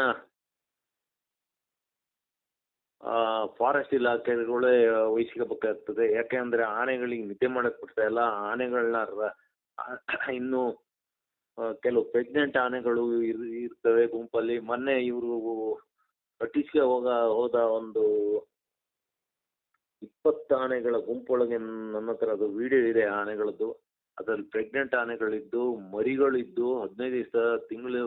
ಫಾರೆಸ್ಟ್ ಇಲಾಖೆಗಳೇ ವಹಿಸ್ಕೋಬೇಕಾಗ್ತದೆ. ಯಾಕೆಂದ್ರೆ ಆನೆಗಳಿಗೆ ನಿದ್ದೆ ಮಾಡಕ್ ಬಿಡ್ತಾ ಇಲ್ಲ. ಆನೆಗಳನ್ನ ಇನ್ನು ಕೆಲವು ಪ್ರೆಗ್ನೆಂಟ್ ಆನೆಗಳು ಇರ್- ಇರ್ತವೆ ಗುಂಪಲ್ಲಿ. ಮೊನ್ನೆ ಇವರು ಬ್ರಿಟಿಷ್ಗೆ ಹೋಗ, ಹೋದ ಒಂದು ಇಪ್ಪತ್ತು ಆನೆಗಳ ಗುಂಪೊಳಗೆ ನನ್ನ ಹತ್ರ ಅದು ವಿಡಿಯೋ ಇದೆ ಆನೆಗಳದ್ದು. ಅದರಲ್ಲಿ ಪ್ರೆಗ್ನೆಂಟ್ ಆನೆಗಳಿದ್ದು, ಮರಿಗಳಿದ್ದು, ಹದಿನೈದು ದಿವಸ, ತಿಂಗಳು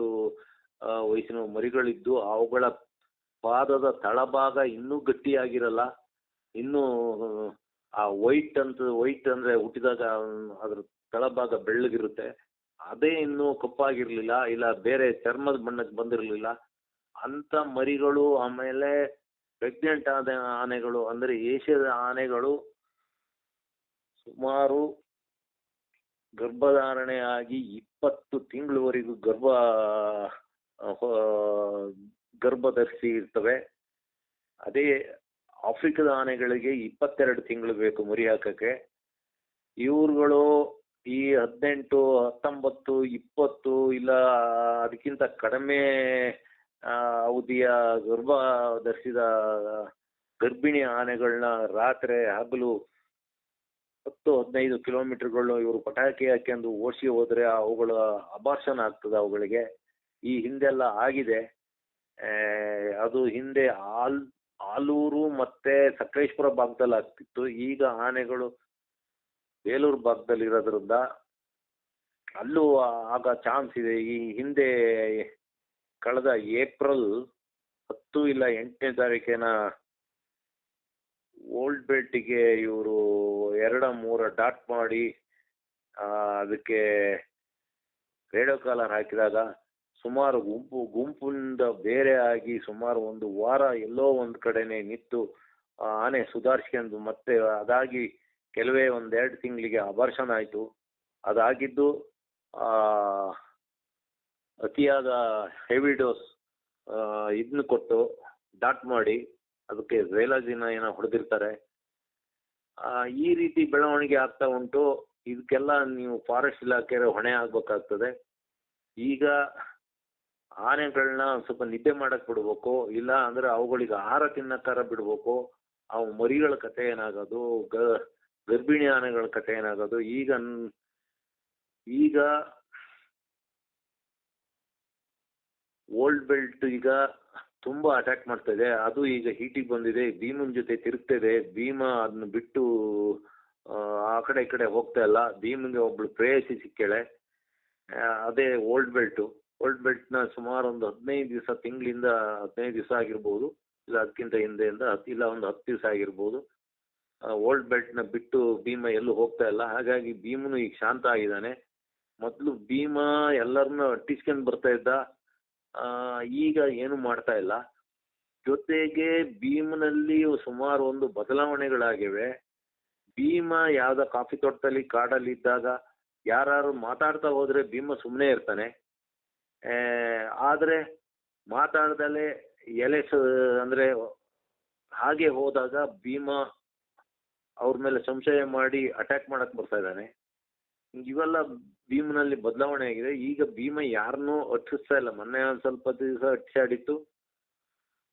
ವಯಸ್ಸಿನ ಮರಿಗಳಿದ್ದು, ಅವುಗಳ ಪಾದದ ತಳಭಾಗ ಇನ್ನೂ ಗಟ್ಟಿಯಾಗಿರಲ್ಲ. ಇನ್ನೂ, ಆ ವೈಟ್ ಅಂತ ವೈಟ್ ಅಂದ್ರೆ ಹುಟ್ಟಿದಾಗ, ಅದ್ರ ತಳಭಾಗ ಬೆಳ್ಳಗಿರುತ್ತೆ. ಅದೇ ಇನ್ನೂ ಕಪ್ಪಾಗಿರ್ಲಿಲ್ಲ, ಇಲ್ಲ ಬೇರೆ ಚರ್ಮದ ಬಣ್ಣಕ್ಕೆ ಬಂದಿರಲಿಲ್ಲ. ಅಂತ ಮರಿಗಳು ಆಮೇಲೆ ಪ್ರೆಗ್ನೆಂಟ್ ಆದ ಆನೆಗಳು, ಅಂದ್ರೆ ಏಷ್ಯಾದ ಆನೆಗಳು ಸುಮಾರು ಗರ್ಭಧಾರಣೆ ಆಗಿ ಇಪ್ಪತ್ತು ತಿಂಗಳವರೆಗೂ ಗರ್ಭ ಗರ್ಭಧರಿಸಿ ಗರ್ಭ ಧರಿಸಿ ಇರ್ತವೆ. ಅದೇ ಆಫ್ರಿಕದ ಆನೆಗಳಿಗೆ ಇಪ್ಪತ್ತೆರಡು ತಿಂಗಳು ಬೇಕು ಮುರಿ ಹಾಕಕ್ಕೆ. ಇವ್ರುಗಳು ಈ ಹದಿನೆಂಟು, ಹತ್ತೊಂಬತ್ತು, ಇಪ್ಪತ್ತು ಇಲ್ಲ ಅದಕ್ಕಿಂತ ಕಡಿಮೆ ಅವಧಿಯ ಗರ್ಭ ಧರಿಸಿದ ಗರ್ಭಿಣಿ ಆನೆಗಳನ್ನ ರಾತ್ರಿ ಹಗಲು ಹತ್ತು ಹದಿನೈದು ಕಿಲೋಮೀಟರ್ಗಳು ಇವರು ಪಟಾಕಿ ಹಾಕ್ಯಂಡು ಓಡಿಸಿ ಹೋದ್ರೆ ಅವುಗಳ ಅಬಾರ್ಷನ್ ಆಗ್ತದೆ ಅವುಗಳಿಗೆ. ಈ ಹಿಂದೆಲ್ಲ ಆಗಿದೆ. ಅದು ಹಿಂದೆ ಆಲ್, ಆಲೂರು ಮತ್ತೆ ಸಕಲೇಶ್ಪುರ ಭಾಗದಲ್ಲಿ ಆಗ್ತಿತ್ತು. ಈಗ ಆನೆಗಳು ಬೇಲೂರು ಭಾಗದಲ್ಲಿ ಇರೋದ್ರಿಂದ ಅಲ್ಲೂ ಆಗ ಚಾನ್ಸ್ ಇದೆ. ಈ ಹಿಂದೆ ಕಳೆದ ಏಪ್ರಿಲ್ ಹತ್ತು ಇಲ್ಲ ಎಂಟನೇ ತಾರೀಕಿನ ಓಲ್ಡ್ ಬೆಲ್ಟಿಗೆ ಇವರು ಎರಡ ಮೂರ ಡಾಟ್ ಮಾಡಿ ಅದಕ್ಕೆ ರೇಡಿಯೋ ಕಾಲರ್ ಹಾಕಿದಾಗ ಸುಮಾರು ಗುಂಪು, ಗುಂಪಿಂದ ಬೇರೆ ಆಗಿ ಸುಮಾರು ಒಂದು ವಾರ ಎಲ್ಲೋ ಒಂದು ಕಡೆನೆ ನಿಂತು ಆನೆ ಸುಧಾರಿಸ್ಕೊಂಡು ಮತ್ತೆ ಅದಾಗಿ ಕೆಲವೇ ಒಂದೆರಡು ತಿಂಗಳಿಗೆ ಅಬರ್ಷನ್ ಆಯಿತು. ಅದಾಗಿದ್ದು ಅತಿಯಾದ ಹೆವಿ ಡೋಸ್ ಇದನ್ನ ಕೊಟ್ಟು ಡಾಟ್ ಮಾಡಿ ಅದಕ್ಕೆ ರೇಲಾಜಿನ ಏನೋ ಹೊಡೆದಿರ್ತಾರೆ. ಈ ರೀತಿ ಬೆಳವಣಿಗೆ ಆಗ್ತಾ ಉಂಟು. ಇದಕ್ಕೆಲ್ಲ ನೀವು ಫಾರೆಸ್ಟ್ ಇಲಾಖೆ ಹೊಣೆ ಆಗ್ಬೇಕಾಗ್ತದೆ. ಈಗ ಆನೆಗಳನ್ನ ಸ್ವಲ್ಪ ನಿದ್ದೆ ಮಾಡಕ್ ಬಿಡ್ಬೇಕು. ಇಲ್ಲ ಅಂದ್ರೆ ಅವುಗಳಿಗೆ ಆಹಾರ ತಿನ್ನಕ್ಕಾರ ಬಿಡ್ಬೇಕು. ಅವು ಮರಿಗಳ ಕತೆ ಏನಾಗೋದು, ಗ, ಗರ್ಭಿಣಿ ಆನೆಗಳ ಕತೆ ಏನಾಗೋದು, ಈಗ ಈಗ ಓಲ್ಡ್ ಬೆಲ್ಟ್ ಈಗ ತುಂಬಾ ಅಟ್ಯಾಕ್ ಮಾಡ್ತಾ ಇದೆ. ಅದು ಈಗ ಹೀಟಿಗೆ ಬಂದಿದೆ ಭೀಮನ್ ಜೊತೆ ತಿರುಗ್ತಿದೆ. ಭೀಮ ಅದನ್ನ ಬಿಟ್ಟು ಆ, ಕಡೆ ಈ ಕಡೆ ಹೋಗ್ತಾ ಇಲ್ಲ. ಭೀಮಂಗೆ ಒಬ್ಳು ಪ್ರೇಯಸಿ ಸಿಕ್ಕೇಳೆ. ಅದೇ ಓಲ್ಡ್ ಬೆಲ್ಟು ಓಲ್ಡ್ ಬೆಲ್ಟ್ನ ಸುಮಾರು ಒಂದು ಹದಿನೈದು ದಿವಸ ತಿಂಗಳಿಂದ ಹದಿನೈದು ದಿವಸ ಆಗಿರ್ಬೋದು. ಇಲ್ಲ ಅದಕ್ಕಿಂತ ಹಿಂದೆಯಿಂದ ಇಲ್ಲ ಒಂದು ಹತ್ತು ದಿವಸ ಆಗಿರ್ಬೋದು. ಓಲ್ಡ್ ಬೆಲ್ಟ್ನ ಬಿಟ್ಟು ಭೀಮ ಎಲ್ಲೂ ಹೋಗ್ತಾ ಇಲ್ಲ. ಹಾಗಾಗಿ ಭೀಮನು ಈಗ ಶಾಂತ ಆಗಿದ್ದಾನೆ. ಮೊದಲು ಭೀಮ ಎಲ್ಲರನ್ನ ಅಟ್ಟಿಸ್ಕೊಂಡು ಬರ್ತಾ ಇದ್ದ. ಈಗ ಏನು ಮಾಡ್ತಾ ಇಲ್ಲ. ಜೊತೆಗೆ ಭೀಮ್ನಲ್ಲಿ ಸುಮಾರು ಒಂದು ಬದಲಾವಣೆಗಳಾಗಿವೆ. ಭೀಮ ಯಾವ್ದ ಕಾಫಿ ತೋಟದಲ್ಲಿ ಕಾಡಲ್ಲಿ ಇದ್ದಾಗ ಯಾರು ಮಾತಾಡ್ತಾ ಹೋದ್ರೆ ಭೀಮ ಸುಮ್ಮನೆ ಇರ್ತಾನೆ. ಆದರೆ ಮಾತಾಡ್ದಲೆ ಎಲೆ ಅಂದ್ರೆ ಹಾಗೆ ಹೋದಾಗ ಭೀಮ ಅವ್ರ ಮೇಲೆ ಸಂಶಯ ಮಾಡಿ ಅಟ್ಯಾಕ್ ಮಾಡಕ್ ಬರ್ತಾ ಇದ್ದಾನೆ. ಇವೆಲ್ಲ ಭೀಮನಲ್ಲಿ ಬದಲಾವಣೆ ಆಗಿದೆ. ಈಗ ಭೀಮ ಯಾರನ್ನೂ ಅಟ್ಟಿಸ್ತಾ ಇಲ್ಲ. ಮೊನ್ನೆ ಒಂದ್ ಸ್ವಲ್ಪ ದಿವಸ ಅಟ್ಟಿಸಾಡಿತ್ತು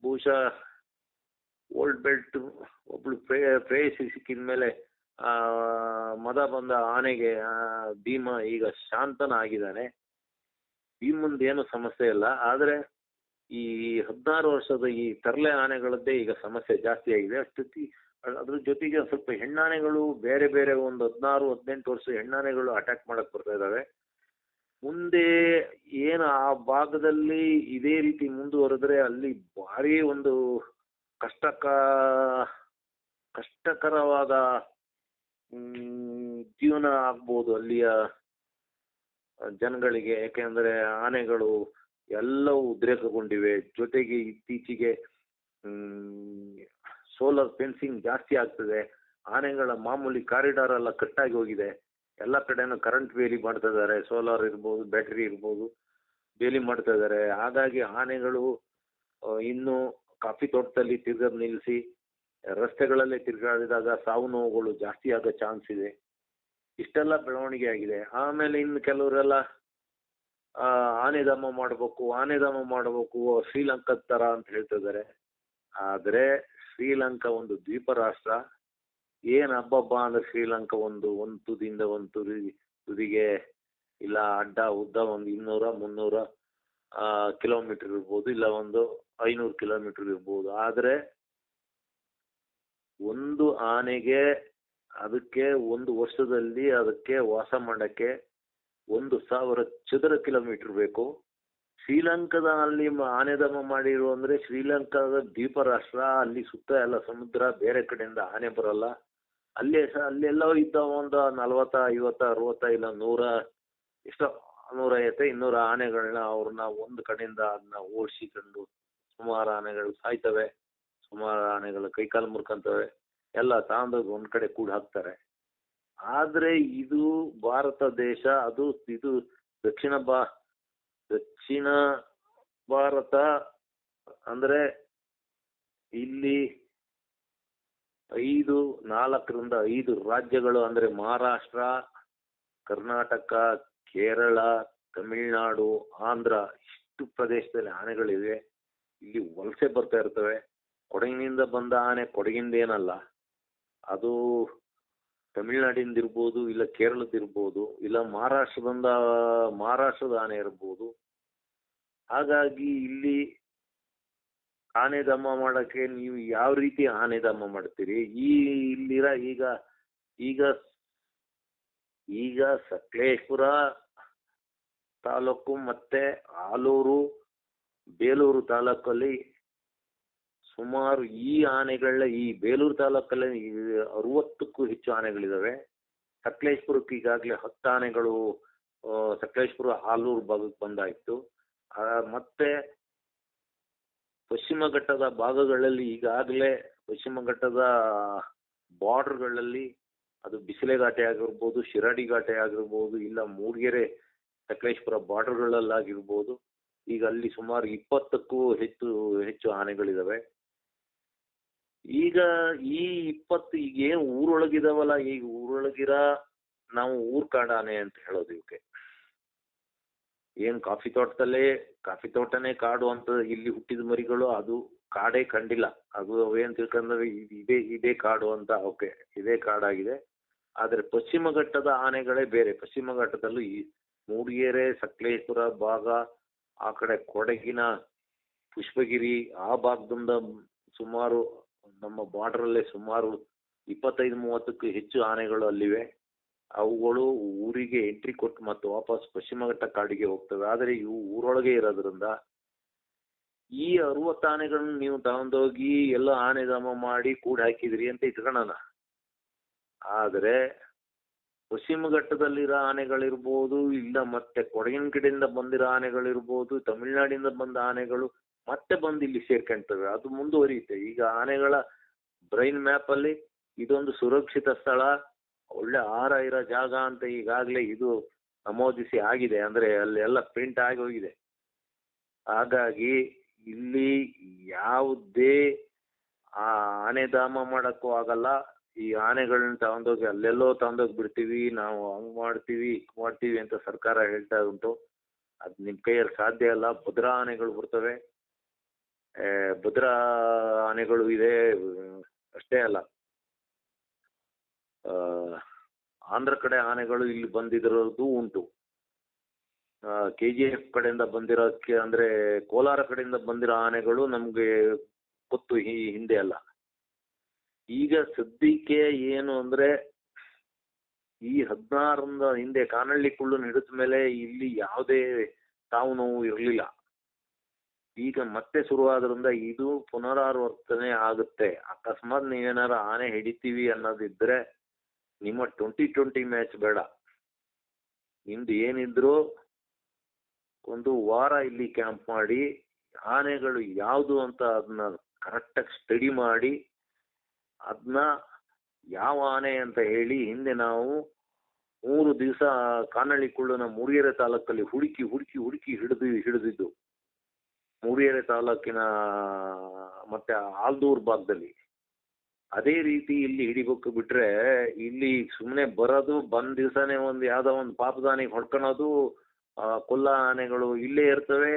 ಬಹುಶಃ ಓಲ್ಡ್ ಬೆಲ್ಟ್ ಒಬ್ಳು ಪ್ರೇ ಪ್ರೇಯಸಿ ಸಿಕ್ಕಿದ ಆ, ಮದ ಬಂದ ಆನೆಗೆ ಭೀಮ ಈಗ ಶಾಂತನ ಆಗಿದ್ದಾನೆ ಭೀಮಂದು ಏನು ಸಮಸ್ಯೆ ಇಲ್ಲ. ಆದ್ರೆ ಈ ಹದಿನಾರು ವರ್ಷದ ಈ ತರಲೆ ಆನೆಗಳದ್ದೇ ಈಗ ಸಮಸ್ಯೆ ಜಾಸ್ತಿ ಆಗಿದೆ. ಅಷ್ಟೊತ್ತಿ ಅದ್ರ ಜೊತೆಗೆ ಸ್ವಲ್ಪ ಹೆಣ್ಣಾನೆಗಳು ಬೇರೆ ಬೇರೆ ಒಂದು ಹದಿನಾರು, ಹದಿನೆಂಟು ವರ್ಷ ಹೆಣ್ಣಾನೆಗಳು ಅಟ್ಯಾಕ್ ಮಾಡಕ್ ಬರ್ತಾ ಇದಾವೆ. ಮುಂದೆ ಏನು ಆ ಭಾಗದಲ್ಲಿ ಇದೇ ರೀತಿ ಮುಂದುವರೆದ್ರೆ ಅಲ್ಲಿ ಭಾರಿ ಒಂದು ಕಷ್ಟಕ, ಕಷ್ಟಕರವಾದ ಜೀವನ ಆಗ್ಬೋದು ಅಲ್ಲಿಯ ಜನಗಳಿಗೆ. ಯಾಕೆಂದ್ರೆ ಆನೆಗಳು ಎಲ್ಲವೂ ಉದ್ರೇಕಗೊಂಡಿವೆ. ಜೊತೆಗೆ ಇತ್ತೀಚೆಗೆ ಸೋಲಾರ್ ಫೆನ್ಸಿಂಗ್ ಜಾಸ್ತಿ ಆಗ್ತದೆ. ಆನೆಗಳ ಮಾಮೂಲಿ ಕಾರಿಡಾರ್ ಎಲ್ಲ ಕಟ್ಟಾಗಿ ಹೋಗಿದೆ. ಎಲ್ಲ ಕಡೆನೂ ಕರೆಂಟ್ ಬೇಲಿ ಮಾಡ್ತಾ ಇದ್ದಾರೆ. ಸೋಲಾರ್ ಇರ್ಬೋದು ಬ್ಯಾಟರಿ ಇರ್ಬೋದು ಬೇಲಿ ಮಾಡ್ತಾ ಇದ್ದಾರೆ. ಹಾಗಾಗಿ ಆನೆಗಳು ಇನ್ನೂ ಕಾಫಿ ತೋಟದಲ್ಲಿ ತಿರ್ಗದ್ ನಿಲ್ಲಿಸಿ ರಸ್ತೆಗಳಲ್ಲೇ ತಿರುಗಾಡಿದಾಗ ಸಾವು ನೋವುಗಳು ಜಾಸ್ತಿ ಆಗೋ ಚಾನ್ಸ್ ಇದೆ. ಇಷ್ಟೆಲ್ಲ ಬೆಳವಣಿಗೆ ಆಗಿದೆ. ಆಮೇಲೆ ಇನ್ನು ಕೆಲವರೆಲ್ಲ ಆನೆಧಾಮ ಮಾಡಬೇಕು ಆನೆಧಾಮ ಮಾಡಬೇಕು, ಶ್ರೀಲಂಕದ ಥರ ಅಂತ ಹೇಳ್ತಿದ್ದಾರೆ ಆದರೆ ಶ್ರೀಲಂಕಾ ಒಂದು ದ್ವೀಪ ರಾಷ್ಟ್ರ ಏನ್ ಹಬ್ಬಬ್ಬ ಅಂದ್ರೆ ಶ್ರೀಲಂಕಾ ಒಂದು ಒಂದು ತುದಿಯಿಂದ ಒಂದು ತುದಿ ತುದಿಗೆ ಇಲ್ಲ ಅಡ್ಡ, ಉದ್ದ ಒಂದು ಇನ್ನೂರ, ಮುನ್ನೂರ ಕಿಲೋಮೀಟರ್ ಇರ್ಬೋದು, ಇಲ್ಲ ಒಂದು ಐನೂರು ಕಿಲೋಮೀಟರ್ ಇರ್ಬೋದು. ಆದರೆ ಒಂದು ಆನೆಗೆ ಅದಕ್ಕೆ ಒಂದು ವರ್ಷದಲ್ಲಿ ಅದಕ್ಕೆ ವಾಸ ಮಾಡಕ್ಕೆ ಒಂದು ಸಾವಿರ ಚದರ ಕಿಲೋಮೀಟರ್ ಬೇಕು. ಶ್ರೀಲಂಕಾದ ಅಲ್ಲಿ ಮ- ಆನೆದಮ ಮಾಡಿರು ಅಂದ್ರೆ ಶ್ರೀಲಂಕಾದ ದ್ವೀಪ ರಾಷ್ಟ್ರ ಅಲ್ಲಿ ಸುತ್ತ ಎಲ್ಲ ಸಮುದ್ರ, ಬೇರೆ ಕಡೆಯಿಂದ ಆನೆ ಬರಲ್ಲ. ಅಲ್ಲಿ ಸಹ ಇದ್ದ ಒಂದು ನಲ್ವತ್ತ, ಐವತ್ತ ಅರವತ್ತ ಇಲ್ಲ ನೂರ ಎಷ್ಟೋ ನೂರೈವತ್ತು ಇನ್ನೂರ ಆನೆಗಳನ್ನ ಅವ್ರನ್ನ ಒಂದು ಕಡೆಯಿಂದ ಅದನ್ನ ಓಡಿಸಿಕೊಂಡು ಸುಮಾರು ಆನೆಗಳು ಸಾಯ್ತವೆ. ಸುಮಾರು ಆನೆಗಳು ಕೈಕಾಲು ಮುರ್ಕಂತವೆ. ಎಲ್ಲ ತಗೊಂಡೋಗಿ ಒಂದ್ ಕಡೆ ಕೂಡ ಹಾಕ್ತಾರೆ. ಆದ್ರೆ ಇದು ಭಾರತ ದೇಶ, ಅದು, ಇದು ದಕ್ಷಿಣ ಬಾ ದಕ್ಷಿಣ ಭಾರತ ಅಂದ್ರೆ ಇಲ್ಲಿ ಐದು, ನಾಲ್ಕರಿಂದ ಐದು ರಾಜ್ಯಗಳು ಅಂದ್ರೆ ಮಹಾರಾಷ್ಟ್ರ, ಕರ್ನಾಟಕ, ಕೇರಳ, ತಮಿಳುನಾಡು, ಆಂಧ್ರ, ಇಷ್ಟು ಪ್ರದೇಶದಲ್ಲಿ ಆನೆಗಳಿವೆ. ಇಲ್ಲಿ ವಲಸೆ ಬರ್ತಾ ಇರ್ತವೆ. ಕೊಡಗಿನಿಂದ ಬಂದ ಆನೆ ಕೊಡಗಿಂದ ಏನಲ್ಲ ಅದು ತಮಿಳ್ನಾಡಿಂದ ಇರ್ಬೋದು ಇಲ್ಲ ಕೇರಳದ ಇರ್ಬೋದು ಇಲ್ಲ ಮಹಾರಾಷ್ಟ್ರದಿಂದ ಮಹಾರಾಷ್ಟ್ರದ ಆನೆ ಇರ್ಬೋದು. ಹಾಗಾಗಿ ಇಲ್ಲಿ ಆನೆ ದಮ್ಮ ಮಾಡಕ್ಕೆ ನೀವು ಯಾವ ರೀತಿ ಆನೆ ದಮ್ಮ ಮಾಡ್ತೀರಿ? ಈ ಇಲ್ಲಿರ ಈಗ ಈಗ ಈಗ ಸಕಲೇಶ್ಪುರ ತಾಲೂಕು ಮತ್ತೆ ಆಲೂರು, ಬೇಲೂರು ತಾಲೂಕಲ್ಲಿ ಸುಮಾರು ಈ ಆನೆಗಳ ಈ ಬೇಲೂರು ತಾಲೂಕಲ್ಲಿ ಅರವತ್ತಕ್ಕೂ ಹೆಚ್ಚು ಆನೆಗಳಿದಾವೆ. ಸಕಲೇಶ್ಪುರಕ್ಕೆ ಈಗಾಗಲೇ ಹತ್ತು ಆನೆಗಳು ಸಕಲೇಶ್ಪುರ ಹಾಲೂರು ಭಾಗಕ್ಕೆ ಬಂದಾಯ್ತು. ಮತ್ತೆ ಪಶ್ಚಿಮ ಘಟ್ಟದ ಭಾಗಗಳಲ್ಲಿ ಈಗಾಗಲೇ ಪಶ್ಚಿಮ ಘಟ್ಟದ ಬಾರ್ಡರ್ಗಳಲ್ಲಿ ಅದು ಬಿಸಿಲೆ ಘಾಟೆ ಆಗಿರ್ಬೋದು ಶಿರಾಡಿ ಘಾಟೆ ಆಗಿರ್ಬೋದು, ಇಲ್ಲ ಮೂಡಿಗೆರೆ ಸಕಲೇಶ್ಪುರ ಬಾರ್ಡರ್ಗಳಲ್ಲಾಗಿರ್ಬೋದು, ಈಗ ಅಲ್ಲಿ ಸುಮಾರು ಇಪ್ಪತ್ತಕ್ಕೂ ಹೆಚ್ಚು ಹೆಚ್ಚು ಆನೆಗಳಿದಾವೆ. ಈಗ ಈ ಇಪ್ಪತ್ ಈಗ ಏನು ಊರೊಳಗಿದಾವಲ್ಲ, ಈಗ ಊರೊಳಗಿರ ನಾವು ಊರ್ ಕಾಡಾನೆ ಅಂತ ಹೇಳೋದು ಇವಕ್ಕೆ ಏನ್ ಕಾಫಿ ತೋಟದಲ್ಲೇ, ಕಾಫಿ ತೋಟನೇ ಕಾಡು ಅಂತ ಇಲ್ಲಿ ಹುಟ್ಟಿದ ಮರಿಗಳು ಅದು ಕಾಡೇ ಕಂಡಿಲ್ಲ. ಅದು ಅವೇನ್ ತಿಳ್ಕೊಂಡ್ರೆ, ಇದ್- ಇದೇ ಕಾಡು ಅಂತ ಓಕೆ ಇದೇ ಕಾಡಾಗಿದೆ. ಆದ್ರೆ ಪಶ್ಚಿಮ ಘಟ್ಟದ ಆನೆಗಳೇ ಬೇರೆ. ಪಶ್ಚಿಮ ಘಟ್ಟದಲ್ಲೂ ಈ ಮೂಡಿಗೆರೆ ಸಕಲೇಶ್ವರ ಭಾಗ, ಆ ಕಡೆ ಕೊಡಗಿನ ಪುಷ್ಪಗಿರಿ, ಆ ಭಾಗದಿಂದ ಸುಮಾರು ನಮ್ಮ ಬಾರ್ಡ್ರಲ್ಲೇ ಸುಮಾರು ಇಪ್ಪತ್ತೈದು, ಮೂವತ್ತಕ್ಕೂ ಹೆಚ್ಚು ಆನೆಗಳು ಅಲ್ಲಿವೆ. ಅವುಗಳು ಊರಿಗೆ ಎಂಟ್ರಿ ಕೊಟ್ಟು ಮತ್ತೆ ವಾಪಸ್ ಪಶ್ಚಿಮ ಘಟ್ಟ ಕಾಡಿಗೆ ಹೋಗ್ತವೆ. ಆದರೆ ಇವು ಊರೊಳಗೆ ಇರೋದ್ರಿಂದ ಈ ಅರವತ್ತು ಆನೆಗಳನ್ನ ನೀವು ತಗೊಂಡೋಗಿ ಎಲ್ಲ ಆನೆ ಧಾಮ ಮಾಡಿ ಕೂಡಿ ಹಾಕಿದ್ರಿ ಅಂತ ಇಟ್ಕೊಳ್ಳೋಣ. ಆದರೆ ಪಶ್ಚಿಮ ಘಟ್ಟದಲ್ಲಿರೋ ಆನೆಗಳಿರ್ಬೋದು, ಇಲ್ಲ ಮತ್ತೆ ಕೊಡಗಿನ ಕಡೆಯಿಂದ ಬಂದಿರೋ ಆನೆಗಳಿರ್ಬೋದು, ತಮಿಳುನಾಡಿಂದ ಬಂದ ಆನೆಗಳು ಮತ್ತೆ ಬಂದು ಇಲ್ಲಿ ಸೇರ್ಕೊಂತವೆ. ಅದು ಮುಂದುವರಿಯುತ್ತೆ. ಈಗ ಆನೆಗಳ ಬ್ರೈನ್ ಮ್ಯಾಪ್ ಅಲ್ಲಿ ಇದೊಂದು ಸುರಕ್ಷಿತ ಸ್ಥಳ. ಒಳ್ಳೆ ಆಹಾರ ಇರೋ ಜಾಗ ಅಂತ ಈಗಾಗಲೇ ಇದು ನಮೋದಿಸಿ ಆಗಿದೆ. ಅಂದ್ರೆ ಅಲ್ಲಿ ಎಲ್ಲ ಪ್ರಿಂಟ್ ಆಗಿ ಹೋಗಿದೆ. ಹಾಗಾಗಿ ಇಲ್ಲಿ ಯಾವುದೇ ಆ ಆನೆ ಧಾಮ ಮಾಡಕ್ಕೂ ಆಗಲ್ಲ. ಈ ಆನೆಗಳನ್ನ ತಗೊಂಡೋಗಿ ಅಲ್ಲೆಲ್ಲೋ ತಗೊಂಡೋಗಿ ಬಿಡ್ತೀವಿ ನಾವು ಹಂಗ್ ಮಾಡ್ತೀವಿ ಮಾಡ್ತೀವಿ ಅಂತ ಸರ್ಕಾರ ಹೇಳ್ತಾ ಉಂಟು. ಅದ್ ನಿಮ್ ಕೈಯಲ್ಲಿ ಸಾಧ್ಯ ಇಲ್ಲ. ಭದ್ರಾ ಆನೆಗಳು ಬರ್ತವೆ. ಭದ್ರಾ ಆನೆಗಳು ಇದೆ, ಅಷ್ಟೇ ಅಲ್ಲ. ಆಂಧ್ರ ಕಡೆ ಆನೆಗಳು ಇಲ್ಲಿ ಬಂದಿರೋದು ಉಂಟು. ಕೆ ಜಿ ಎಫ್ ಕಡೆಯಿಂದ ಬಂದಿರೋಕ್ಕೆ ಅಂದ್ರೆ ಕೋಲಾರ ಕಡೆಯಿಂದ ಬಂದಿರೋ ಆನೆಗಳು ನಮ್ಗೆ ಗೊತ್ತು ಈ ಹಿಂದೆ ಅಲ್ಲ. ಈಗ ಸದ್ಯಕ್ಕೆ ಏನು ಅಂದ್ರೆ ಈ ಹದಿನಾರರಿಂದ ಹಿಂದೆ, ಕಾನಳ್ಳಿ ಕುಳ್ಳು ಹಿಡಿದ ಮೇಲೆ ಇಲ್ಲಿ ಯಾವುದೇ ಸಾವು ನೋವು ಇರಲಿಲ್ಲ. ಈಗ ಮತ್ತೆ ಶುರುವಾದ್ರಿಂದ ಇದು ಪುನರಾವರ್ತನೆ ಆಗುತ್ತೆ. ಅಕಸ್ಮಾತ್ ನೀವೇನಾರ ಆನೆ ಹಿಡಿತೀವಿ ಅನ್ನೋದಿದ್ರೆ ನಿಮ್ಮ ಟ್ವೆಂಟಿ ಟ್ವೆಂಟಿ ಮ್ಯಾಚ್ ಬೇಡ. ನಿಮ್ದು ಏನಿದ್ರು ಒಂದು ವಾರ ಇಲ್ಲಿ ಕ್ಯಾಂಪ್ ಮಾಡಿ, ಆನೆಗಳು ಯಾವುದು ಅಂತ ಅದನ್ನ ಕರೆಕ್ಟಾಗಿ ಸ್ಟಡಿ ಮಾಡಿ ಅದನ್ನ ಯಾವ ಆನೆ ಅಂತ ಹೇಳಿ ಹಿಂದೆ ನಾವು ಮೂರು ದಿವಸ ಕಾನಳ್ಳಿ ಕುಳ್ಳನ ಮೂಡಿಗೆರೆ ತಾಲೂಕಲ್ಲಿ ಹುಡುಕಿ ಹುಡುಕಿ ಹುಡುಕಿ ಹಿಡಿದು ಹಿಡಿದಿದ್ದು. ಮೂಡಿಗೆರೆ ತಾಲೂಕಿನ ಮತ್ತೆ ಆಲ್ದೂರ್ ಭಾಗದಲ್ಲಿ ಅದೇ ರೀತಿ ಇಲ್ಲಿ ಹಿಡಿಬೇಕು ಬಿಟ್ರೆ ಇಲ್ಲಿ ಸುಮ್ಮನೆ ಬರೋದು, ಬಂದ ದಿವಸನೇ ಒಂದು ಯಾವ್ದೋ ಒಂದು ಪಾಪದ ಆನೆಗೆ ಹೊಡ್ಕೊಳೋದು ಕೊಲ್ಲ ಆನೆಗಳು ಇಲ್ಲೇ ಇರ್ತವೆ.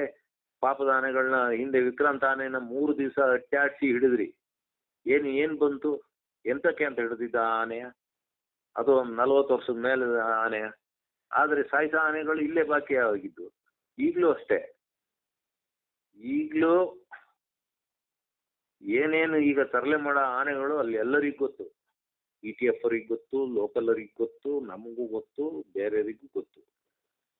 ಪಾಪದ ಆನೆಗಳನ್ನ ಹಿಂದೆ ವಿಕ್ರಾಂತ ಆನೆನ ಮೂರು ದಿವಸ ಅಟ್ಟಾಡ್ಸಿ ಹಿಡಿದ್ರಿ. ಏನು ಏನು ಬಂತು? ಎಂತಕ್ಕೆ ಅಂತ ಹಿಡಿದಿದ್ದ ಆನೆಯ? ಅದು ಒಂದು ನಲ್ವತ್ತು ವರ್ಷದ ಮೇಲೆ ಆನೆಯ? ಆದ್ರೆ ಸಾಯಿಸ ಆನೆಗಳು ಇಲ್ಲೇ ಬಾಕಿ ಆಗಿದ್ದು ಈಗಲೂ ಅಷ್ಟೇ. ಈಗಲೂ ಏನೇನು ಈಗ ತರಲೆ ಮಾಡೋ ಆನೆಗಳು ಅಲ್ಲಿ ಎಲ್ಲರಿಗೂ ಗೊತ್ತು. ಇ ಟಿ ಎಫ್ ಅವ್ರಿಗೆ ಗೊತ್ತು ಲೋಕಲರಿಗೆ ಗೊತ್ತು, ನಮಗೂ ಗೊತ್ತು, ಬೇರೆಯವರಿಗೂ ಗೊತ್ತು.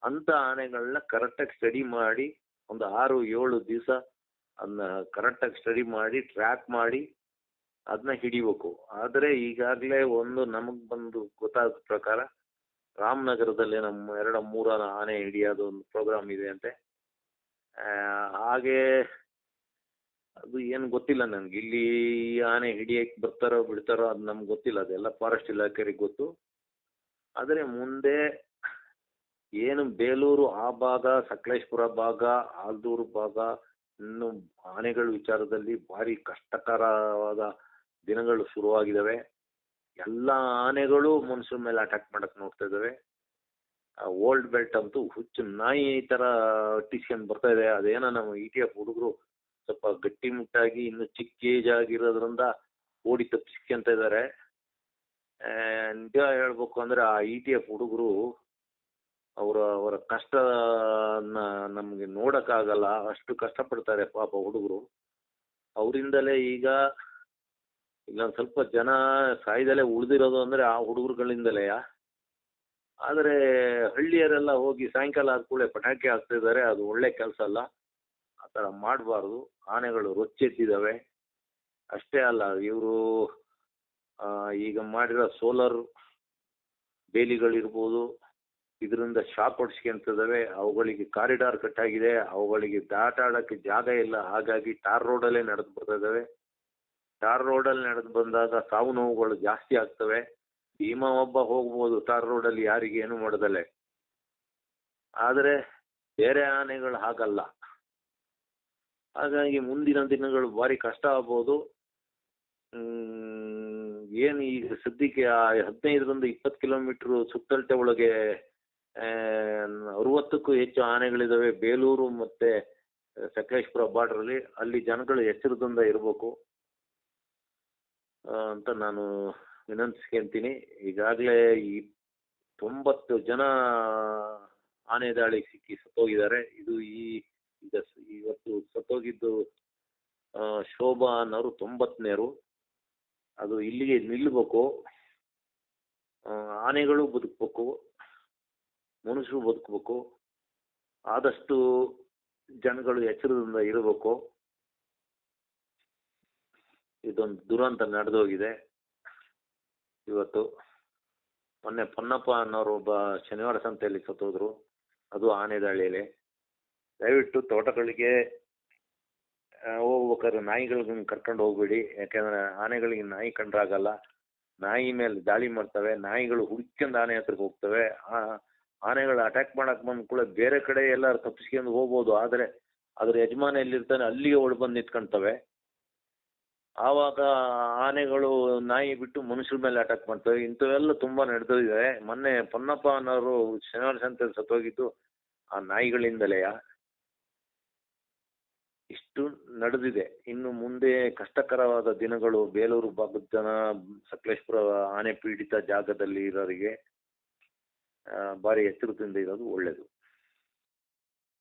ಅಂತ ಆನೆಗಳನ್ನ ಕರೆಕ್ಟಾಗಿ ಸ್ಟಡಿ ಮಾಡಿ, ಒಂದು ಆರು, ಏಳು ದಿವಸ ಅದನ್ನ ಕರೆಕ್ಟಾಗಿ ಸ್ಟಡಿ ಮಾಡಿ ಟ್ರ್ಯಾಕ್ ಮಾಡಿ ಅದನ್ನ ಹಿಡಿಬೇಕು. ಆದರೆ ಈಗಾಗಲೇ ಒಂದು ನಮಗೆ ಬಂದು ಗೊತ್ತಾದ ಪ್ರಕಾರ ರಾಮನಗರದಲ್ಲಿ ನಮ್ಮ ಎರಡು ಮೂರ ಆನೆ ಹಿಡಿಯೋದು ಒಂದು ಪ್ರೋಗ್ರಾಮ್ ಇದೆ ಅಂತೆ. ಹಾಗೆ ಅದು ಏನು ಗೊತ್ತಿಲ್ಲ ನನಗೆ. ಇಲ್ಲಿ ಆನೆ ಹಿಡಿಯಕ್ಕೆ ಬರ್ತಾರೋ ಬಿಡ್ತಾರೋ ಅದು ನಮ್ಗೆ ಗೊತ್ತಿಲ್ಲ, ಅದೆಲ್ಲ ಫಾರೆಸ್ಟ್ ಇಲಾಖೆಯರಿಗೆ ಗೊತ್ತು. ಆದರೆ ಮುಂದೆ ಏನು ಬೇಲೂರು ಆ ಭಾಗ, ಸಕಲೇಶ್ಪುರ ಭಾಗ, ಆಲ್ದೂರು ಭಾಗ, ಇನ್ನು ಆನೆಗಳ ವಿಚಾರದಲ್ಲಿ ಭಾರಿ ಕಷ್ಟಕರವಾದ ದಿನಗಳು ಶುರುವಾಗಿದ್ದಾವೆ. ಎಲ್ಲ ಆನೆಗಳು ಮನುಷ್ಯರ ಮೇಲೆ ಅಟ್ಯಾಕ್ ಮಾಡಕ್ಕೆ ನೋಡ್ತಾ ಇದ್ದಾವೆ. ಓಲ್ಡ್ ಬೆಲ್ಟ್ ಅಂತೂ ಹುಚ್ಚು ನಾಯಿ ಥರ ಟಿಸ್ಕೊಂಡು ಬರ್ತಾ ಇದೆ. ಅದೇನೋ ನಮ್ಮ ಇ ಟಿ ಎಫ್ ಹುಡುಗರು ಸ್ವಲ್ಪ ಗಟ್ಟಿಮುಟ್ಟಾಗಿ ಇನ್ನು ಚಿಕ್ಕ ಏಜ್ ಆಗಿರೋದ್ರಿಂದ ಓಡಿ ತಪ್ಪಿಸ್ಕೊಂತ ಇದ್ದಾರೆ ನಿಜ ಹೇಳ್ಬೇಕು ಅಂದ್ರೆ ಆ ಇ ಟಿ ಎಫ್ ಹುಡುಗರು ಅವರ ಅವರ ಕಷ್ಟ ನಮಗೆ ನೋಡೋಕ್ಕಾಗಲ್ಲ. ಅಷ್ಟು ಕಷ್ಟಪಡ್ತಾರೆ ಪಾಪ ಹುಡುಗರು. ಅವರಿಂದಲೇ ಈಗ ಇಲ್ಲೊಂದು ಸ್ವಲ್ಪ ಜನ ಸಾಯ್ದಲೇ ಉಳಿದಿರೋದು ಅಂದರೆ ಆ ಹುಡುಗರುಗಳಿಂದಲೇ. ಆದರೆ ಹಳ್ಳಿಯರೆಲ್ಲ ಹೋಗಿ ಸಾಯಂಕಾಲ ಆದ ಕೂಡಲೇ ಪಟಾಕಿ ಹಾಕ್ತಿದ್ದಾರೆ, ಅದು ಒಳ್ಳೆ ಕೆಲಸ ಅಲ್ಲ. ಆ ಥರ ಮಾಡಬಾರ್ದು. ಆನೆಗಳು ರೊಚ್ಚೆದ್ದಿದ್ದಾವೆ ಅಷ್ಟೇ ಅಲ್ಲ, ಇವರು ಈಗ ಮಾಡಿರೋ ಸೋಲಾರ್ ಬೇಲಿಗಳಿರ್ಬೋದು, ಇದರಿಂದ ಶಾಕ್ ಹೊಡ್ಸ್ಕೊಂತಿದ್ದಾವೆ. ಅವುಗಳಿಗೆ ಕಾರಿಡಾರ್ ಕಟ್ಟಾಗಿದೆ. ಅವುಗಳಿಗೆ ದಾಟಾಡೋಕ್ಕೆ ಜಾಗ ಇಲ್ಲ. ಹಾಗಾಗಿ ಟಾರ್ ರೋಡಲ್ಲೇ ನಡೆದು ಬರ್ತಾ ಇದ್ದಾವೆ ಟಾರ್ ರೋಡಲ್ಲಿ ನಡೆದು ಬಂದಾಗ ಸಾವು ನೋವುಗಳು ಜಾಸ್ತಿ ಆಗ್ತವೆ. ಭೀಮ ಒಬ್ಬ ಹೋಗ್ಬೋದು ಟಾರ್ ರೋಡಲ್ಲಿ ಯಾರಿಗೆ ಏನು ಮಾಡದಲೆ ಆದರೆ ಬೇರೆ ಆನೆಗಳು ಹಾಗಲ್ಲ. ಹಾಗಾಗಿ ಮುಂದಿನ ದಿನಗಳು ಭಾರಿ ಕಷ್ಟ ಆಗ್ಬೋದು. ಏನು ಈಗ ಸದ್ಯಕ್ಕೆ ಆ ಹದಿನೈದರಿಂದ ಇಪ್ಪತ್ತು ಕಿಲೋಮೀಟ್ರ್ ಸುತ್ತಳತೆ ಒಳಗೆ ಅರವತ್ತಕ್ಕೂ ಹೆಚ್ಚು ಆನೆಗಳಿದಾವೆ. ಬೇಲೂರು ಮತ್ತೆ ಸಕಲೇಶ್ಪುರ ಬಾರ್ಡ್ರಲ್ಲಿ ಅಲ್ಲಿ ಜನಗಳು ಎಚ್ಚರದಿಂದ ಇರಬೇಕು ಅಂತ ನಾನು ವಿನಂತಿಸ್ಕೊಂತೀನಿ ಈಗಾಗಲೇ ಈ ತೊಂಬತ್ತು ಜನ ಆನೆ ದಾಳಿ ಸಿಕ್ಕಿ ಸತ್ತೋಗಿದ್ದಾರೆ. ಇದು ಈ ಈಗ ಇವತ್ತು ಸತ್ತೋಗಿದ್ದು ಶೋಭಾ ಅನ್ನೋರು ತೊಂಬತ್ತನೇರು. ಅದು ಇಲ್ಲಿಗೆ ನಿಲ್ಲಬೇಕು ಆನೆಗಳು ಬದುಕಬೇಕು. ಮನುಷ್ಯರು ಬದುಕಬೇಕು. ಆದಷ್ಟು ಜನಗಳು ಎಚ್ಚರದಿಂದ ಇರಬೇಕು. ಇದೊಂದು ದುರಂತ ನಡೆದೋಗಿದೆ. ಇವತ್ತು ಮೊನ್ನೆ ಪೊನ್ನಪ್ಪ ಅನ್ನೋರು ಒಬ್ಬ ಶನಿವಾರ ಸಂತೆಯಲ್ಲಿ ಸತ್ತೋದ್ರು ಅದು ಆನೆ ದಾಳಿಯಲ್ಲಿ ದಯವಿಟ್ಟು ತೋಟಗಳಿಗೆ ಹೋಗ್ಬೇಕಾದ್ರೆ ನಾಯಿಗಳಿಗೆ ಕರ್ಕೊಂಡು ಹೋಗ್ಬೇಡಿ. ಯಾಕಂದ್ರೆ ಆನೆಗಳಿಗೆ ನಾಯಿ ಕಂಡ್ರಾಗಲ್ಲ. ನಾಯಿ ಮೇಲೆ ದಾಳಿ ಮಾಡ್ತವೆ. ನಾಯಿಗಳು ಹುಡ್ಕೊಂಡು ಆನೆ ಹತ್ರಕ್ಕೆ ಹೋಗ್ತವೆ. ಆ, ಆನೆಗಳು ಅಟ್ಯಾಕ್ ಮಾಡಕ್ ಬಂದ ಕೂಡ ಬೇರೆ ಕಡೆ ಎಲ್ಲಾರು ತಪ್ಪಿಸ್ಕೊಂಡು ಹೋಗ್ಬೋದು. ಆದರೆ ಅದ್ರ ಯಜಮಾನ ಎಲ್ಲಿರ್ತಾನೆ ಅಲ್ಲಿಗೆ ಒಳ ಬಂದು ನಿಂತ್ಕೊಂತವೆ. ಆವಾಗ ಆನೆಗಳು ನಾಯಿ ಬಿಟ್ಟು ಮನುಷ್ಯರ ಮೇಲೆ ಅಟ್ಯಾಕ್ ಮಾಡ್ತವೆ. ಇಂಥವೆಲ್ಲ ತುಂಬಾ ನಡೆದಿದೆ. ಮೊನ್ನೆ ಪೊನ್ನಪ್ಪ ಅನ್ನೋರು ಶನಿವಾರ ಸಂತೆ ಸತ್ತೋಗಿದ್ದು ಆ ನಾಯಿಗಳಿಂದಲೇ ಇಷ್ಟು ನಡೆದಿದೆ. ಇನ್ನು ಮುಂದೆ ಕಷ್ಟಕರವಾದ ದಿನಗಳು ಬೇಲೂರು ಭಾಗದ ಜನ ಸಕಲೇಶ್ಪುರ ಆನೆ ಪೀಡಿತ ಜಾಗದಲ್ಲಿ ಇರೋರಿಗೆ ಭಾರಿ ಎಚ್ಚರದಿಂದ ಇರೋದು ಒಳ್ಳೆ